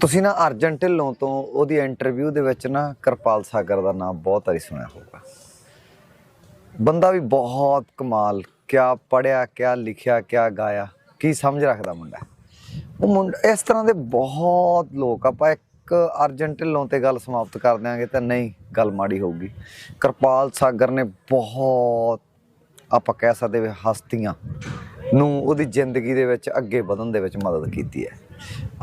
ਤੁਸੀਂ ਨਾ ਅਰਜਨ ਢਿੱਲੋਂ ਤੋਂ ਉਹਦੀ ਇੰਟਰਵਿਊ ਦੇ ਵਿੱਚ ਨਾ ਕਿਰਪਾਲ ਸਾਗਰ ਦਾ ਨਾਮ ਬਹੁਤ ਵਾਰੀ ਸੁਣਿਆ ਹੋਊਗਾ। ਬੰਦਾ ਵੀ ਬਹੁਤ ਕਮਾਲ, ਕਿਆ ਪੜਿਆ ਕਿਆ ਲਿਖਿਆ, ਕਿਆ ਗਾਇਆ, ਕੀ ਸਮਝ ਰੱਖਦਾ ਮੁੰਡਾ। ਉਹ ਮੁੰਡਾ, ਇਸ ਤਰ੍ਹਾਂ ਦੇ ਬਹੁਤ ਲੋਕ, ਆਪਾਂ ਇੱਕ ਅਰਜਨ ਢਿੱਲੋਂ ਤੇ ਗੱਲ ਸਮਾਪਤ ਕਰ ਦਿਆਂਗੇ ਤਾਂ ਨਹੀਂ, ਗੱਲ ਮਾੜੀ ਹੋਊਗੀ। ਕਿਰਪਾਲ ਸਾਗਰ ਨੇ ਬਹੁਤ, ਆਪਾਂ ਕਹਿ ਸਕਦੇ ਵੀ ਹਸਤੀਆਂ ਨੂੰ ਉਹਦੀ ਜ਼ਿੰਦਗੀ ਦੇ ਵਿੱਚ ਅੱਗੇ ਵਧਣ ਦੇ ਵਿੱਚ ਮਦਦ ਕੀਤੀ ਹੈ।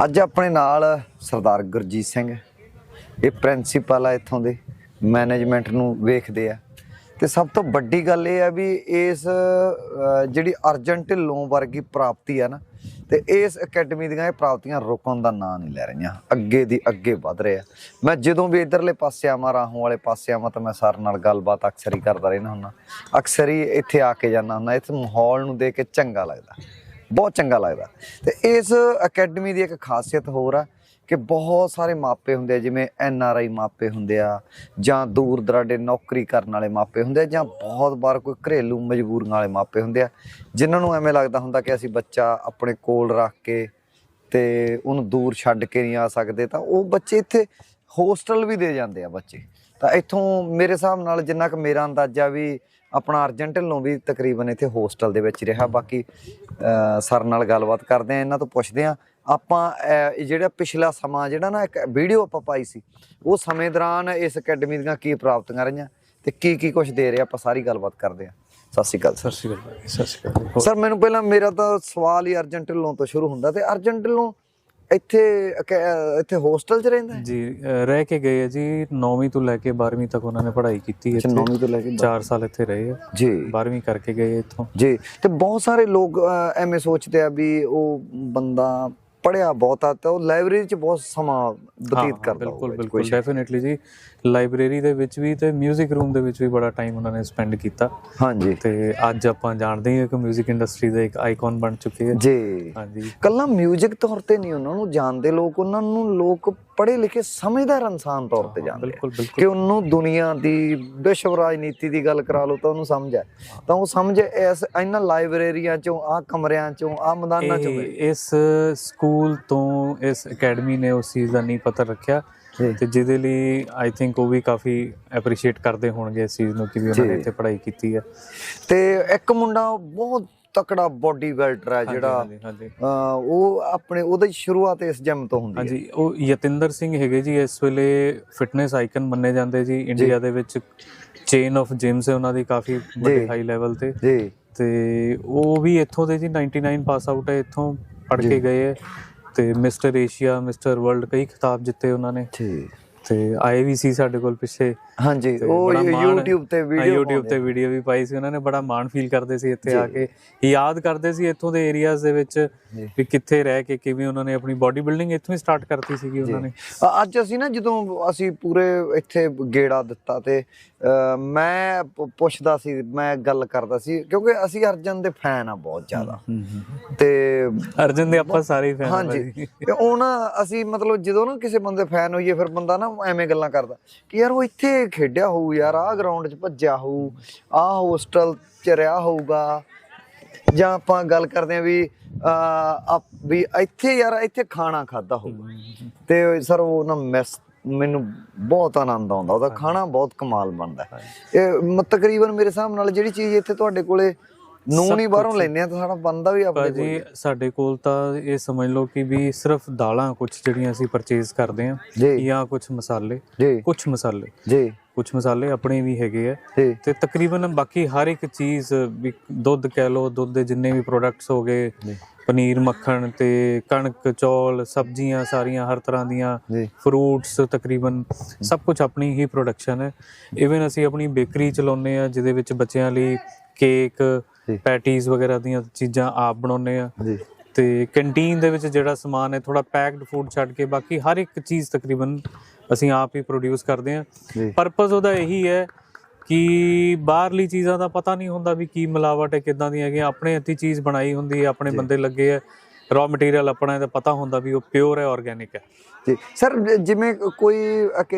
ਅੱਜ ਆਪਣੇ ਨਾਲ ਸਰਦਾਰ ਗੁਰਜੀਤ ਸਿੰਘ, ਇਹ ਪ੍ਰਿੰਸੀਪਲ ਆ ਇੱਥੋਂ ਦੇ ਮੈਨੇਜਮੈਂਟ ਨੂੰ ਵੇਖਦੇ ਆ। ਤੇ ਸਭ ਤੋਂ ਵੱਡੀ ਗੱਲ ਇਹ ਆ ਵੀ ਇਸ ਜਿਹੜੀ ਅਰਜੈਂਟ ਢਿੱਲੋਂ ਵਰਗੀ ਪ੍ਰਾਪਤੀ ਆ ਨਾ, ਤੇ ਇਸ ਅਕੈਡਮੀ ਦੀਆਂ ਇਹ ਪ੍ਰਾਪਤੀਆਂ ਰੁਕਣ ਦਾ ਨਾਂ ਨਹੀਂ ਲੈ ਰਹੀਆਂ। ਅੱਗੇ ਦੀ ਅੱਗੇ ਵਧ ਰਿਹਾ ਮੈਂ ਜਦੋਂ ਵੀ ਇਧਰਲੇ ਪਾਸੇ ਆਵਾਂ, ਰਾਹੋਂ ਵਾਲੇ ਪਾਸੇ ਆਵਾਂ, ਤਾਂ ਮੈਂ ਸਰ ਨਾਲ ਗੱਲਬਾਤ ਅਕਸਰ ਹੀ ਕਰਦਾ ਰਹਿਣਾ ਹੁੰਦਾ। ਅਕਸਰ ਹੀ ਇੱਥੇ ਆ ਕੇ ਜਾਂਦਾ ਹੁੰਦਾ ਇਸ ਮਾਹੌਲ ਨੂੰ ਦੇਖ ਕੇ ਚੰਗਾ ਲੱਗਦਾ। ਬਹੁਤ ਚੰਗਾ ਲੱਗਦਾ। ਤੇ ਇਸ ਅਕੈਡਮੀ ਦੀ ਇੱਕ ਖਾਸੀਅਤ ਹੋਰ ਆ ਕਿ ਬਹੁਤ ਸਾਰੇ ਮਾਪੇ ਹੁੰਦੇ ਆ, ਜਿਵੇਂ ਐਨ ਆਰ ਆਈ ਮਾਪੇ ਹੁੰਦੇ ਆ ਜਾਂ ਦੂਰ ਦਰਾਡੇ ਨੌਕਰੀ ਕਰਨ ਵਾਲੇ ਮਾਪੇ ਹੁੰਦੇ ਆ ਜਾਂ ਬਹੁਤ ਵਾਰ ਕੋਈ ਘਰੇਲੂ ਮਜਬੂਰੀਆਂ ਵਾਲੇ ਮਾਪੇ ਹੁੰਦੇ ਆ, ਜਿਨ੍ਹਾਂ ਨੂੰ ਐਵੇਂ ਲੱਗਦਾ ਹੁੰਦਾ ਕਿ ਅਸੀਂ ਬੱਚਾ ਆਪਣੇ ਕੋਲ ਰੱਖ ਕੇ ਤੇ ਉਹਨੂੰ ਦੂਰ ਛੱਡ ਕੇ ਨਹੀਂ ਆ ਸਕਦੇ, ਤਾਂ ਉਹ ਬੱਚੇ ਇੱਥੇ ਹੋਸਟਲ ਵੀ ਦੇ ਜਾਂਦੇ ਆ ਬੱਚੇ। ਤਾਂ ਇੱਥੋਂ ਮੇਰੇ ਹਿਸਾਬ ਨਾਲ ਜਿੰਨਾ ਕੁ ਮੇਰਾ ਅੰਦਾਜ਼ਾ ਵੀ ਆਪਣਾ ਅਰਜਨ ਢਿੱਲੋਂ ਵੀ ਤਕਰੀਬਨ ਇੱਥੇ ਹੋਸਟਲ ਦੇ ਵਿੱਚ ਰਿਹਾ। ਬਾਕੀ ਸਰ ਨਾਲ ਗੱਲਬਾਤ ਕਰਦੇ ਆ ਇਹਨਾਂ ਤੋਂ ਪੁੱਛਦੇ ਆ ਆਪਾਂ ਜਿਹੜਾ ਪਿਛਲਾ ਸਮਾਂ ਜਿਹੜਾ ਨਾ ਇੱਕ ਵੀਡੀਓ ਆਪਾਂ ਪਾਈ ਸੀ ਉਹ ਸਮੇਂ ਦੌਰਾਨ ਇਸ ਅਕੈਡਮੀ ਦੀਆਂ ਕੀ ਪ੍ਰਾਪਤੀਆਂ ਰਹੀਆਂ ਤੇ ਕੀ ਕੀ ਕੁਝ ਦੇ ਰਹੇ ਆਪਾਂ ਸਾਰੀ ਗੱਲਬਾਤ ਕਰਦੇ ਆ ਸਤਿ ਸ਼੍ਰੀ ਅਕਾਲ ਸਤਿ ਸ਼੍ਰੀ ਅਕਾਲ ਸਤਿ ਸ਼੍ਰੀ ਅਕਾਲ। ਸਰ ਮੈਨੂੰ ਪਹਿਲਾਂ ਮੇਰਾ ਤਾਂ ਸਵਾਲ ਹੀ ਅਰਜਨ ਢਿੱਲੋਂ ਤੋਂ ਸ਼ੁਰੂ ਹੁੰਦਾ ਤੇ ਅਰਜਨ ਢਿੱਲੋਂ ਇੱਥੇ ਅਕੈ- ਇੱਥੇ ਹੋਸਟਲ 'ਚ ਰਹਿੰਦਾ ਹੈ? ਜੀ ਅਹ ਰਹਿ ਕੇ ਗਏ ਆ ਜੀ 9ਵੀਂ ਤੋਂ ਲੈ ਕੇ 12ਵੀਂ ਤੱਕ ਉਹਨਾਂ ਨੇ ਪੜ੍ਹਾਈ ਕੀਤੀ ਅੱਛਾ ਇੱਥੇ। 9ਵੀਂ ਤੋਂ ਲੈ ਕੇ 4 ਸਾਲ ਇੱਥੇ ਰਹੇ ਆ। ਜੀ। 12ਵੀਂ ਕਰਕੇ ਗਏ ਇੱਥੋਂ। ਜੀ ਤੇ ਬਹੁਤ ਸਾਰੇ ਲੋਕ ਅਹ, ਐਵੇਂ ਸੋਚਦੇ ਆ ਵੀ ਉਹ ਬੰਦਾ ਪੜਿਆ ਬਹੁਤਾ ਤਾਂ ਉਹ ਲਾਇਬ੍ਰੇਰੀ 'ਚ ਬਹੁਤ ਸਮਾਂ ਬਤੀਤ ਕਰਦਾ ਬਿਲਕੁਲ ਹੋਊਗਾ ਜੀ, ਬਿਲਕੁਲ। ਕੋਈ ਡੈਫੀਨਿਟਲੀ ਜੀ। ਲਾਇਬ੍ਰੇਰੀ ਦੇ ਵਿੱਚ ਵੀ ਤੇ 뮤직 ਰੂਮ ਦੇ ਵਿੱਚ ਵੀ ਬੜਾ ਟਾਈਮ ਉਹਨਾਂ ਨੇ ਸਪੈਂਡ ਕੀਤਾ ਹਾਂਜੀ ਤੇ ਅੱਜ ਆਪਾਂ ਜਾਣਦੇ ਹਾਂ ਕਿ 뮤직 ਇੰਡਸਟਰੀ ਦਾ ਇੱਕ ਆਈਕਨ ਬਣ ਚੁੱਕੇ ਆ ਜੀ ਹਾਂਜੀ ਕੱਲਾ 뮤직 ਤੌਰ ਤੇ ਨਹੀਂ ਉਹਨਾਂ ਨੂੰ ਜਾਣਦੇ ਲੋਕ ਉਹਨਾਂ ਨੂੰ ਲੋਕ ਪੜ੍ਹੇ ਲਿਖੇ ਸਮਝਦਾਰ ਇਨਸਾਨ ਤੌਰ ਤੇ ਜਾਣਦੇ ਆ। ਬਿਲਕੁਲ ਕਿ ਬਿਲਕੁਲ ਉਹਨੂੰ ਦੁਨੀਆ ਦੀ ਵਿਸ਼ਵ ਰਾਜਨੀਤੀ ਦੀ ਗੱਲ ਕਰਾ ਲਓ ਤਾਂ ਉਹਨੂੰ ਸਮਝ ਹੈ ਤਾਂ ਉਹ ਸਮਝ ਇਸ ਇਹਨਾਂ ਲਾਇਬ੍ਰੇਰੀਆਂ ਚੋਂ ਆ ਕਮਰਿਆਂ ਚੋਂ ਆ ਮੈਦਾਨਾਂ ਚੋਂ ਮਿਲੇ। ਇਹ ਇਸ ਸਕੂਲ ਤੋਂ ਇਸ ਅਕੈਡਮੀ ਨੇ ਉਸ ਚੀਜ਼ ਦਾ ਨਹੀਂ ਪਤਾ ਰੱਖਿਆ ਜੀ। ਤੇ ਜਿਹਦੇ ਲਈ ਆਈ ਥਿੰਕ ਉਹ ਵੀ ਕਾਫੀ ਐਪਰੀਸ਼ੀਏਟ ਕਰਦੇ ਹੋਣਗੇ ਇਸ ਚੀਜ਼ ਨੂੰ ਕਿ ਵੀ ਉਹਨਾਂ ਨੇ। ਇੱਥੇ ਪੜ੍ਹਾਈ ਕੀਤੀ ਹੈ। ਤੇ ਇੱਕ ਮੁੰਡਾ ਬਹੁਤ ਤਕੜਾ ਬੋਡੀ ਬਿਲਡਰ ਹੈ ਜਿਹੜਾ ਉਹ ਆਪਣੇ ਉਹਦੀ ਸ਼ੁਰੂਆਤ ਇਸ ਜਿਮ ਤੋਂ ਹੁੰਦੀ ਹੈ। ਹਾਂਜੀ ਉਹ ਯਤਿੰਦਰ ਸਿੰਘ ਹੈਗੇ ਜੀ ਇਸ ਵੇਲੇ ਫਿਟਨੈਸ ਆਈਕਨ ਮੰਨੇ ਜਾਂਦੇ ਜੀ। ਇੰਡੀਆ ਦੇ ਵਿੱਚ ਚੇਨ ਆਫ ਜਿਮਸ ਹੈ ਉਹਨਾਂ ਦੀ ਕਾਫੀ ਵੱਡੇ। ਹਾਈ ਲੈਵਲ ਤੇ। ਜੀ। ਤੇ ਉਹ ਵੀ ਇੱਥੋਂ ਦੇ ਜੀ 99 ਪਾਸ ਆਊਟ ਹੈ ਇੱਥੋਂ ਪੜ੍ਹ ਜੀ। ਕੇ ਗਏ ਹੈ। ਤੇ ਮਿਸਟਰ ਏਸ਼ੀਆ ਮਿਸਟਰ ਵਰਲਡ ਕਈ ਖਿਤਾਬ ਜਿੱਤੇ ਉਹਨਾਂ ਨੇ। ਜੀ ਤੇ ਆਏ ਵੀ ਸੀ ਸਾਡੇ ਕੋਲ ਪਿੱਛੇ। ਹਾਂਜੀ ਉਹ YouTube ਤੇ ਵੀਡੀਓ YouTube ਤੇ ਵੀਡੀਓ ਵੀ ਪਾਈ ਸੀ ਉਹਨਾਂ ਨੇ ਬੜਾ ਮਾਣ ਫੀਲ ਕਰਦੇ ਸੀ ਇੱਥੇ। ਆ ਕੇ। ਯਾਦ ਕਰਦੇ ਸੀ ਇੱਥੋਂ ਦੇ ਏਰੀਆਜ਼ ਦੇ ਵਿੱਚ। ਵੀ ਕਿੱਥੇ ਰਹਿ ਕੇ ਕਿਵੇਂ ਉਹਨਾਂ ਨੇ ਆਪਣੀ ਬਾਡੀ ਬਿਲਡਿੰਗ ਇੱਥੋਂ ਹੀ ਸਟਾਰਟ ਕਰਤੀ ਸੀਗੀ ਉਹਨਾਂ ਨੇ। ਅੱਜ ਅਸੀਂ ਨਾ ਜਦੋਂ ਅਸੀਂ ਪੂਰੇ ਇੱਥੇ ਗੇੜਾ ਦਿੱਤਾ ਤੇ ਮੈਂ ਪੁੱਛਦਾ ਸੀ ਮੈਂ ਗੱਲ ਕਰਦਾ ਸੀ ਕਿਉਂਕਿ ਅਸੀਂ ਅਰਜਨ ਦੇ ਫੈਨ ਆ ਬਹੁਤ ਜ਼ਿਆਦਾ। ਤੇ ਅਰਜਨ ਦੇ ਆਪਾਂ ਸਾਰੇ ਫੈਨ ਹਾਂਜੀ। ਤੇ ਉਹ ਨਾ ਅਸੀਂ ਮਤਲਬ ਜਦੋਂ ਨਾ ਕਿਸੇ ਬੰਦੇ ਫੈਨ ਹੋਈਏ ਫਿਰ ਬੰਦਾ ਨਾ ਐਵੇਂ ਗੱਲਾਂ ਕਰਦਾ ਕਿ ਯਾਰ ਉਹ ਇੱਥੇ ਖੇਡਿਆ ਹੋਊ ਯਾਰ, ਆਹ ਗਰਾਊਂਡ 'ਚ ਭੱਜਿਆ ਹੋਊ, ਆਹ ਹੋਸਟਲ 'ਚ ਰਿਹਾ ਹੋਊਗਾ। ਜਾਂ ਆਪਾਂ ਗੱਲ ਕਰਦੇ ਆ ਵੀ ਆ ਆ- ਵੀ ਇੱਥੇ ਯਾਰ, ਇੱਥੇ ਖਾਣਾ ਖਾਦਾ ਹੋਊਗਾ। ਤੇ ਸਰ ਉਹ ਨਾ ਮੈਸ ਮੈਨੂੰ ਬਹੁਤ ਆਨੰਦ ਆਉਂਦਾ, ਉਹਦਾ ਖਾਣਾ ਬਹੁਤ ਕਮਾਲ ਬਣਦਾ। ਇਹ ਤਕਰੀਬਨ ਮੇਰੇ ਹਿਸਾਬ ਨਾਲ ਜਿਹੜੀ ਚੀਜ਼ ਇੱਥੇ ਤੁਹਾਡੇ ਕੋਲੇ ਨੂਨ ਹੀ ਬਾਹਰੋਂ ਲੈਨੇ ਆ ਤਾਂ ਸਾਡਾ ਬੰਦਾ ਵੀ ਆਪਣੇ ਕੋਲ ਭਾਜੀ ਸਾਡੇ ਕੋਲ ਤਾਂ ਇਹ ਸਮਝ ਲਓ ਕਿ ਵੀ ਸਿਰਫ ਦਾਲਾਂ ਕੁਝ ਜਿਹੜੀਆਂ ਅਸੀਂ ਪਰਚੇਜ਼ ਕਰਦੇ ਆ ਜੀ। ਕੁਝ ਮਸਾਲੇ ਜੀ। ਕੁਝ ਮਸਾਲੇ। ਜੀ। ਕੁਝ ਮਸਾਲੇ ਆਪਣੇ ਵੀ ਹੈਗੇ ਆ। ਤੇ ਤਕਰੀਬਨ ਬਾਕੀ ਹਰ ਇੱਕ ਚੀਜ਼ ਵੀ ਦੁੱਧ ਕਹਿ ਲਓ ਦੁੱਧ ਦੇ ਜਿੰਨੇ ਵੀ ਪ੍ਰੋਡਕਟਸ ਹੋ ਗਏ। ਪਨੀਰ ਮੱਖਣ ਤੇ ਕਣਕ ਚੌਲ ਸਬਜ਼ੀਆਂ ਸਾਰੀਆਂ ਹਰ ਤਰ੍ਹਾਂ ਦੀਆਂ ਫਰੂਟਸ ਤਕਰੀਬਨ ਸਭ ਕੁਝ ਆਪਣੀ ਹੀ ਪ੍ਰੋਡਕਸ਼ਨ ਹੈ। ਇਵਨ ਅਸੀਂ ਆਪਣੀ ਬੇਕਰੀ ਚਲਾਉਂਦੇ ਆ ਜਿਹਦੇ ਵਿੱਚ ਬੱਚਿਆਂ ਲਈ ਕੇਕ। ਪੈਟੀਜ਼ ਵਗੈਰਾ ਦੀਆਂ ਚੀਜ਼ਾਂ ਆਪ ਬਣਾਉਂਦੇ ਆ। ਜੀ। ਤੇ ਕੈਂਟੀਨ ਦੇ ਵਿੱਚ ਜਿਹੜਾ ਸਮਾਨ ਹੈ ਥੋੜਾ ਪੈਕਡ ਫੂਡ ਛੱਡ ਕੇ ਬਾਕੀ ਹਰ ਇੱਕ ਚੀਜ਼ ਤਕਰੀਬਨ ਅਸੀਂ ਆਪ ਹੀ ਪ੍ਰੋਡਿਊਸ ਕਰਦੇ ਜੀ। ਪਰਪਸ ਉਹਦਾ ਇਹੀ ਹੈ ਕਿ ਬਾਹਰਲੀ ਚੀਜ਼ਾਂ ਦਾ ਪਤਾ ਨਹੀਂ ਹੁੰਦਾ ਵੀ ਕੀ ਮਿਲਾਵਟ ਹੈ ਕਿੱਦਾਂ ਦੀਆਂ ਹੈਗੀਆਂ। ਆਪਣੇ ਹੱਥੀ ਚੀਜ਼ ਬਣਾਈ ਹੁੰਦੀ ਹੈ ਆਪਣੇ ਬੰਦੇ ਲੱਗੇ ਹੈ ਰॉ ਮਟੀਰੀਅਲ ਆਪਣਾ ਹੈ ਤਾਂ ਪਤਾ ਹੁੰਦਾ ਵੀ ਉਹ ਪਿਓਰ ਹੈ ਆਰਗੇਨਿਕ ਹੈ। ਜੀ ਸਰ ਜਿਵੇਂ ਕੋਈ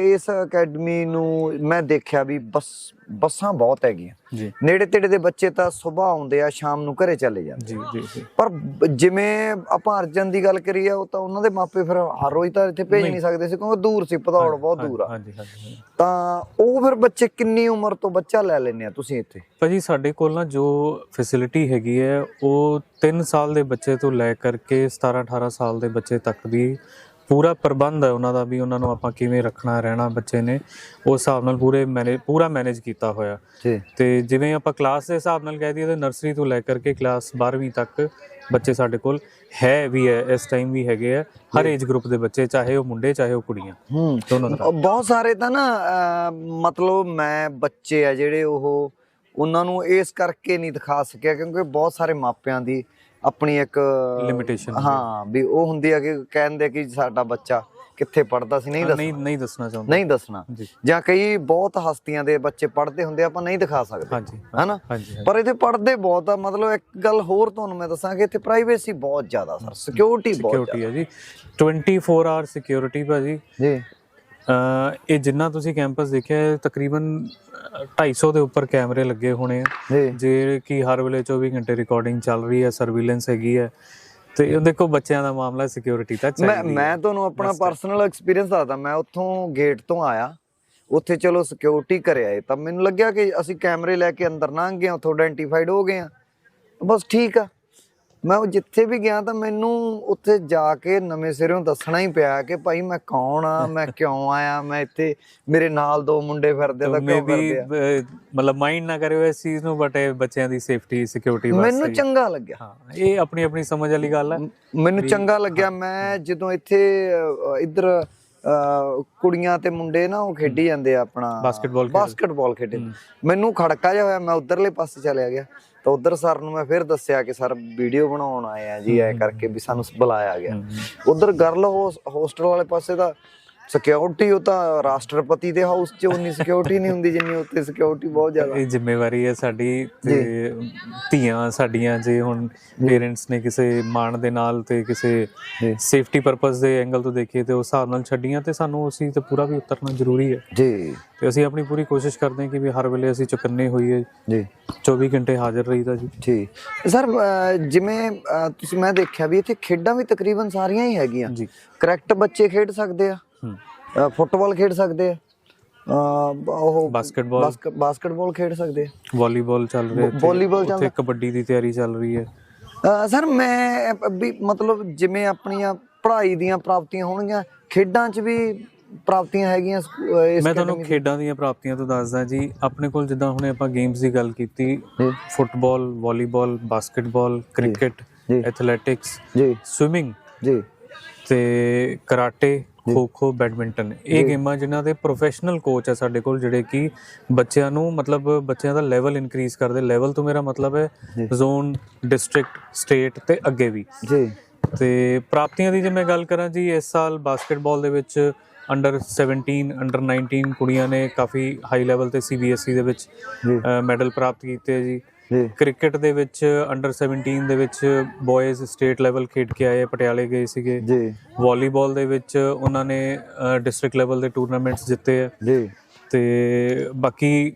ਇਸ ਅਕੈਡਮੀ ਨੂੰ ਮੈਂ ਦੇਖਿਆ ਵੀ ਬੱਸ ਬੱਸਾਂ ਬਹੁਤ ਹੈਗੀਆਂ। ਜੀ। ਨੇੜੇ ਤੇੜੇ ਦੇ ਬੱਚੇ ਤਾਂ ਸਵੇਰ ਆਉਂਦੇ ਆ ਸ਼ਾਮ ਨੂੰ ਘਰੇ ਚਲੇ ਜਾਂਦੇ ਜੀ ਜੀ ਪਰ ਜਿਵੇਂ ਆਪਾਂ ਅਰਜਨ ਦੀ ਗੱਲ ਕਰੀਏ ਉਹ ਤਾਂ ਉਹਨਾਂ ਦੇ ਮਾਪੇ ਫਿਰ ਹਰ ਰੋਜ਼ ਤਾਂ ਇੱਥੇ ਭੇਜ ਨਹੀਂ ਸਕਦੇ ਸੀ ਕਿਉਂਕਿ ਦੂਰ ਸੀ ਭਦੌੜ ਬਹੁਤ ਦੂਰ ਆ। ਹਾਂਜੀ ਹਾਂਜੀ ਹਾਂਜੀ। ਤਾਂ ਉਹ ਫਿਰ ਬੱਚੇ ਕਿੰਨੀ ਉਮਰ ਤੋਂ ਬੱਚਾ ਲੈ ਲੈਂਦੇ ਆ ਤੁਸੀਂ ਇੱਥੇ? ਭਾਜੀ ਸਾਡੇ ਕੋਲ ਨਾ ਜੋ ਫੈਸਿਲਿਟੀ ਹੈਗੀ ਹੈ ਉਹ 3 ਸਾਲ ਦੇ ਬੱਚੇ ਤੋਂ ਲੈ ਕਰਕੇ 17 18 ਸਾਲ ਦੇ ਬੱਚੇ ਤੱਕ ਦੀ ਪੂਰਾ ਪ੍ਰਬੰਧ ਹੈ ਉਹਨਾਂ ਦਾ ਵੀ ਉਹਨਾਂ ਨੂੰ ਆਪਾਂ ਕਿਵੇਂ ਰੱਖਣਾ ਰਹਿਣਾ ਬੱਚੇ ਨੇ ਉਸ ਹਿਸਾਬ ਨਾਲ ਪੂਰੇ ਮੈਨੇਜ ਪੂਰਾ ਮੈਨੇਜ ਕੀਤਾ ਹੋਇਆ। ਜੀ। ਤੇ ਜਿਵੇਂ ਆਪਾਂ ਕਲਾਸ ਦੇ ਹਿਸਾਬ ਨਾਲ ਕਹਿ ਦਈਏ ਤਾਂ ਨਰਸਰੀ ਤੋਂ ਲੈ ਕਰਕੇ ਕਲਾਸ 12ਵੀਂ ਤੱਕ ਬੱਚੇ ਸਾਡੇ ਕੋਲ ਹੈ ਵੀ ਹੈ ਇਸ ਟਾਈਮ ਵੀ ਹੈਗੇ ਆ ਹਰ ਏਜ ਗਰੁੱਪ ਦੇ ਬੱਚੇ ਚਾਹੇ ਉਹ ਮੁੰਡੇ ਚਾਹੇ ਉਹ ਕੁੜੀਆਂ। ਹੂੰ। ਦੋਨੋਂ ਤਰ੍ਹਾਂ। ਬਹੁਤ ਸਾਰੇ ਤਾਂ ਨਾ ਮਤਲਬ ਮੈਂ ਬੱਚੇ ਆ ਜਿਹੜੇ ਉਹ ਉਹਨਾਂ ਨੂੰ ਇਸ ਕਰਕੇ ਨਹੀਂ ਦਿਖਾ ਸਕਿਆ ਕਿਉਂਕਿ ਬਹੁਤ ਸਾਰੇ ਮਾਪਿਆਂ ਦੀ ਆਪਣੀ ਇੱਕ ਹੁੰਦੀ ਹਾਂ ਵੀ ਉਹ ਹੁੰਦੀ ਆ ਕਿ ਕਹਿੰਦੇ ਕਿ ਸਾਡਾ ਬੱਚਾ ਕਿੱਥੇ ਪੜਦਾ ਸੀ ਨਹੀਂ ਦੱਸ ਨਹੀਂ ਨਹੀਂ ਦੱਸਣਾ ਚਾਹੁੰਦਾ। ਨਹੀਂ ਦੱਸਣਾ। ਜੀ। ਕਈ ਬਹੁਤ ਹਸਤੀਆਂ ਦੇ ਬੱਚੇ ਪੜਦੇ ਹੁੰਦੇ ਆਪਾਂ ਨਹੀਂ ਦਿਖਾ ਸਕਦੇ। ਹਾਂਜੀ ਹਨਾ। ਪਰ ਇਹਦੇ ਪੜਦੇ ਬਹੁਤ ਆ ਮਤਲਬ ਇੱਕ ਗੱਲ ਹੋਰ ਤੁਹਾਨੂੰ ਮੈਂ ਦੱਸਾਂ ਕਿ ਇੱਥੇ ਪ੍ਰਾਈਵੇਸੀ ਬਹੁਤ ਜ਼ਿਆਦਾ ਸਰ ਸਿਕਿਉਰਿਟੀ ਬਹੁਤ ਸਿਕਿਉਰਿਟੀ ਹੈ ਜੀ। 24 ਆਵਰ ਸਿਕਿਉਰਿਟੀ ਭਾਜੀ। ਜੀ। ਇਹ ਜਿੰਨਾ ਤੁਸੀਂ ਕੈਂਪਸ ਦੇਖਿਆ ਹੈ, ਤਕਰੀਬਨ ਅਹ, 250 ਦੇ ਉੱਪਰ ਕੈਮਰੇ ਲੱਗੇ ਹੋਣੇ ਆ। ਜੀ। ਜਿਹੜੇ ਕਿ ਹਰ ਵੇਲੇ 24 ਘੰਟੇ ਰਿਕਾਰਡਿੰਗ ਚੱਲ ਰਹੀ ਹੈ ਸਰਵੇਲੈਂਸ ਹੈਗੀ ਹੈ। ਤੇ ਉਹ ਦੇਖੋ ਬੱਚਿਆਂ ਦਾ ਮਾਮਲਾ ਸਿਕਿਉਰਿਟੀ ਤਾਂ ਮੈਂ ਚਾਹੀਦੀ ਹੈ। ਮੈਂ ਤੁਹਾਨੂੰ ਆਪਣਾ ਪਰਸਨਲ ਐਕਸਪੀਰੀਅੰਸ ਦੱਸਦਾ। ਮੈਂ ਉੱਥੋਂ ਗੇਟ ਤੋਂ ਆਇਆ। ਉੱਥੇ ਚਲੋ ਸਿਕਿਉਰਿਟੀ ਕਰਿਆ ਏ ਤਾਂ ਮੈਨੂੰ ਲੱਗਿਆ ਕਿ ਅਸੀਂ ਕੈਮਰੇ ਲੈ ਕੇ ਅੰਦਰ ਲੰਘ ਗਏ ਉੱਥੋਂ ਆਇਡੈਂਟੀਫਾਈਡ ਹੋ ਗਏ ਆ ਬਸ ਠੀਕ ਆ। ਮੈਂ ਉਹ ਜਿੱਥੇ ਵੀ ਗਿਆ ਤਾਂ ਮੈਨੂੰ ਉੱਥੇ ਜਾ ਕੇ ਨਵੇਂ ਸਿਰੋਂ ਦੱਸਣਾ ਹੀ ਪਿਆ ਕਿ ਭਾਈ ਮੈਂ ਕੌਣ ਆ ਮੈਂ ਕਿਉਂ ਆਇਆ ਮੈਂ ਇੱਥੇ ਮੇਰੇ ਨਾਲ ਦੋ ਮੁੰਡੇ ਫਿਰਦੇ ਤਾਂ ਕਿਉਂ ਫਿਰਦੇ ਆ? ਮਤਲਬ ਮਾਈਂਡ ਨਾ ਕਰਿਓ ਇਸ ਚੀਜ਼ ਨੂੰ ਬਟ ਇਹ ਬੱਚਿਆਂ ਦੀ ਸੇਫਟੀ ਸਿਕਿਉਰਿਟੀ ਮੈਨੂੰ ਵਾਸਤੇ ਚੰਗਾ ਲੱਗਿਆ। ਹਾਂ ਇਹ ਆਪਣੀ ਆਪਣੀ ਸਮਝ ਵਾਲੀ ਗੱਲ ਹੈ ਮੈਨੂੰ ਚੰਗਾ ਲੱਗਿਆ ਮੈਂ ਜਦੋਂ ਇੱਥੇ ਇੱਧਰ ਕੁੜੀਆਂ ਤੇ ਮੁੰਡੇ ਨਾ ਉਹ ਖੇਡੀ ਜਾਂਦੇ ਆ ਆਪਣਾ ਖੇਡਦੇ। ਬਾਸਕਟਬਾਲ ਖੇਡੇ। ਮੈਨੂੰ ਖੜਕਾ ਜਿਹਾ ਹੋਇਆ ਮੈਂ ਉਧਰਲੇ ਪਾਸੇ ਚਲਿਆ ਗਿਆ। ਤਾਂ ਉਧਰ ਸਰ ਨੂੰ ਮੈਂ ਫਿਰ ਦੱਸਿਆ ਕਿ ਸਰ ਵੀਡੀਓ ਬਣਾਉਣ ਆਏ ਆ ਜੀ ਐ ਕਰਕੇ ਵੀ ਸਾਨੂੰ ਬੁਲਾਇਆ ਗਿਆ। ਉਧਰ ਗਰਲ ਹੋਸਟਲ ਵਾਲੇ ਪਾਸੇ ਦਾ ਸਿਕਿਉਰਿਟੀ ਉਹ ਤਾਂ ਰਾਸ਼ਟਰਪਤੀ ਦੇ ਹਾਊਸ 'ਚ ਉਨੀ ਸਿਕਿਉਰਿਟੀ ਨਹੀਂ ਹੁੰਦੀ ਜਿੰਨੀ ਉੱਥੇ ਸਿਕਿਉਰਿਟੀ ਬਹੁਤ ਜ਼ਿਆਦਾ। ਇਹ ਜ਼ਿੰਮੇਵਾਰੀ ਹੈ ਸਾਡੀ ਤੇ ਧੀਆਂ ਸਾਡੀਆਂ ਜੇ ਹੁਣ ਪੇਰੈਂਟਸ ਨੇ ਕਿਸੇ ਮਾਣ ਦੇ ਨਾਲ ਤੇ ਕਿਸੇ ਜੀ। ਸੇਫਟੀ ਪਰਪਸ ਦੇ ਐਂਗਲ ਤੋਂ ਦੇਖੀਏ ਤੇ ਉਸ ਹਿਸਾਬ ਨਾਲ ਛੱਡੀਆਂ ਤੇ ਸਾਨੂੰ ਅਸੀਂ ਤੇ ਪੂਰਾ ਵੀ ਉਤਰਨਾ ਜ਼ਰੂਰੀ ਹੈ। ਜੀ। ਤੇ ਅਸੀਂ ਆਪਣੀ ਪੂਰੀ ਕੋਸ਼ਿਸ਼ ਕਰਦੇ ਹਾਂ ਕਿ ਵੀ ਹਰ ਵੇਲੇ ਅਸੀਂ ਚੁਕੰਨੇ ਹੋਈਏ। ਜੀ। 24 ਘੰਟੇ ਹਾਜ਼ਰ ਰਹੀਦਾ ਜੀ। ਠੀਕ ਸਰ ਜਿਵੇਂ ਤੁਸੀਂ ਮੈਂ ਦੇਖਿਆ ਵੀ ਇੱਥੇ ਖੇਡਾਂ ਵੀ ਤਕਰੀਬਨ ਸਾਰੀਆਂ ਹੀ ਹੈਗੀਆਂ। ਜੀ। ਕਰੈਕਟ ਬੱਚੇ ਖੇਡ ਸਕਦੇ ਆ? ਹੂੰ ਅਹ, ਫੁੱਟਬਾਲ ਖੇਡ ਸਕਦੇ ਆ। ਉਹ ਬਾਸਕਟਬਾਲ ਬਾਸਕ- ਬਾਸਕਟਬਾਲ ਖੇਡ ਸਕਦੇ ਆ। ਵਾਲੀਬਾਲ ਚੱਲ ਰਿਹਾ ਇੱਥੇ। ਵਾਲੀਬਾਲ ਚੱਲ ਉੱਥੇ ਕਬੱਡੀ ਦੀ ਤਿਆਰੀ ਚੱਲ ਰਹੀ ਹੈ। ਸਰ ਮੈਂ ਵੀ ਮਤਲਬ ਜਿਵੇਂ ਆਪਣੀਆਂ ਪੜ੍ਹਾਈ ਦੀਆਂ ਪ੍ਰਾਪਤੀਆਂ ਹੋਣਗੀਆਂ ਖੇਡਾਂ 'ਚ ਵੀ ਪ੍ਰਾਪਤੀਆਂ ਹੈਗੀਆਂ ਇਸ ਮੈਂ ਤੁਹਾਨੂੰ ਖੇਡਾਂ ਦੀਆਂ ਪ੍ਰਾਪਤੀਆਂ ਤੋਂ ਦੱਸਦਾ ਜੀ। ਆਪਣੇ ਕੋਲ ਜਿੱਦਾਂ ਹੁਣੇ ਆਪਾਂ ਗੇਮਸ ਦੀ ਗੱਲ ਕੀਤੀ। Football volleyball basketball cricket. Athletics ਜੀ। ਸਵਿਮਿੰਗ ਜੀ। ਤੇ ਕਰਾਟੇ ਖੋ ਖੋ ਬੈਡਮਿੰਟਨ। ਇਹ ਗੇਮਾਂ ਜਿਨ੍ਹਾਂ ਦੇ ਪ੍ਰੋਫੈਸ਼ਨਲ ਕੋਚ ਹੈ ਸਾਡੇ ਕੋਲ ਜਿਹੜੇ ਕਿ ਬੱਚਿਆਂ ਨੂੰ ਮਤਲਬ ਬੱਚਿਆਂ ਦਾ ਲੈਵਲ ਇਨਕਰੀਜ਼ ਕਰਦੇ। ਲੈਵਲ ਤੋਂ ਮੇਰਾ ਮਤਲਬ ਹੈ ਜ਼ੋਨ ਡਿਸਟ੍ਰਿਕਟ ਸਟੇਟ ਤੇ ਅੱਗੇ ਵੀ। ਜੀ। ਤੇ ਪ੍ਰਾਪਤੀਆਂ ਦੀ ਜੇ ਮੈਂ ਗੱਲ ਕਰਾਂ ਜੀ ਇਸ ਸਾਲ ਬਾਸਕਟਬਾਲ ਦੇ ਵਿੱਚ ਅੰਡਰ 17 ਅੰਡਰ 19 ਕੁੜੀਆਂ ਨੇ ਕਾਫੀ ਹਾਈ ਲੈਵਲ ਤੇ ਸੀਬੀਐਸਈ ਦੇ ਵਿੱਚ ਮੈਡਲ ਪ੍ਰਾਪਤ ਕੀਤੇ ਜੀ। ਜੀ। ਕ੍ਰਿਕਟ ਦੇ ਵਿੱਚ ਅੰਡਰ 17 ਦੇ ਵਿੱਚ ਬॉयਜ਼ ਸਟੇਟ ਲੈਵਲ ਖੇਡ ਕੇ ਆਏ ਪਟਿਆਲੇ ਗਏ ਸੀਗੇ। ਜੀ। ਵਾਲੀਬਾਲ ਦੇ ਵਿੱਚ ਉਹਨਾਂ ਨੇ ਡਿਸਟ੍ਰਿਕਟ ਲੈਵਲ ਦੇ ਟੂਰਨਾਮੈਂਟਸ ਜਿੱਤੇ ਆ। ਜੀ। ਤੇ ਬਾਕੀ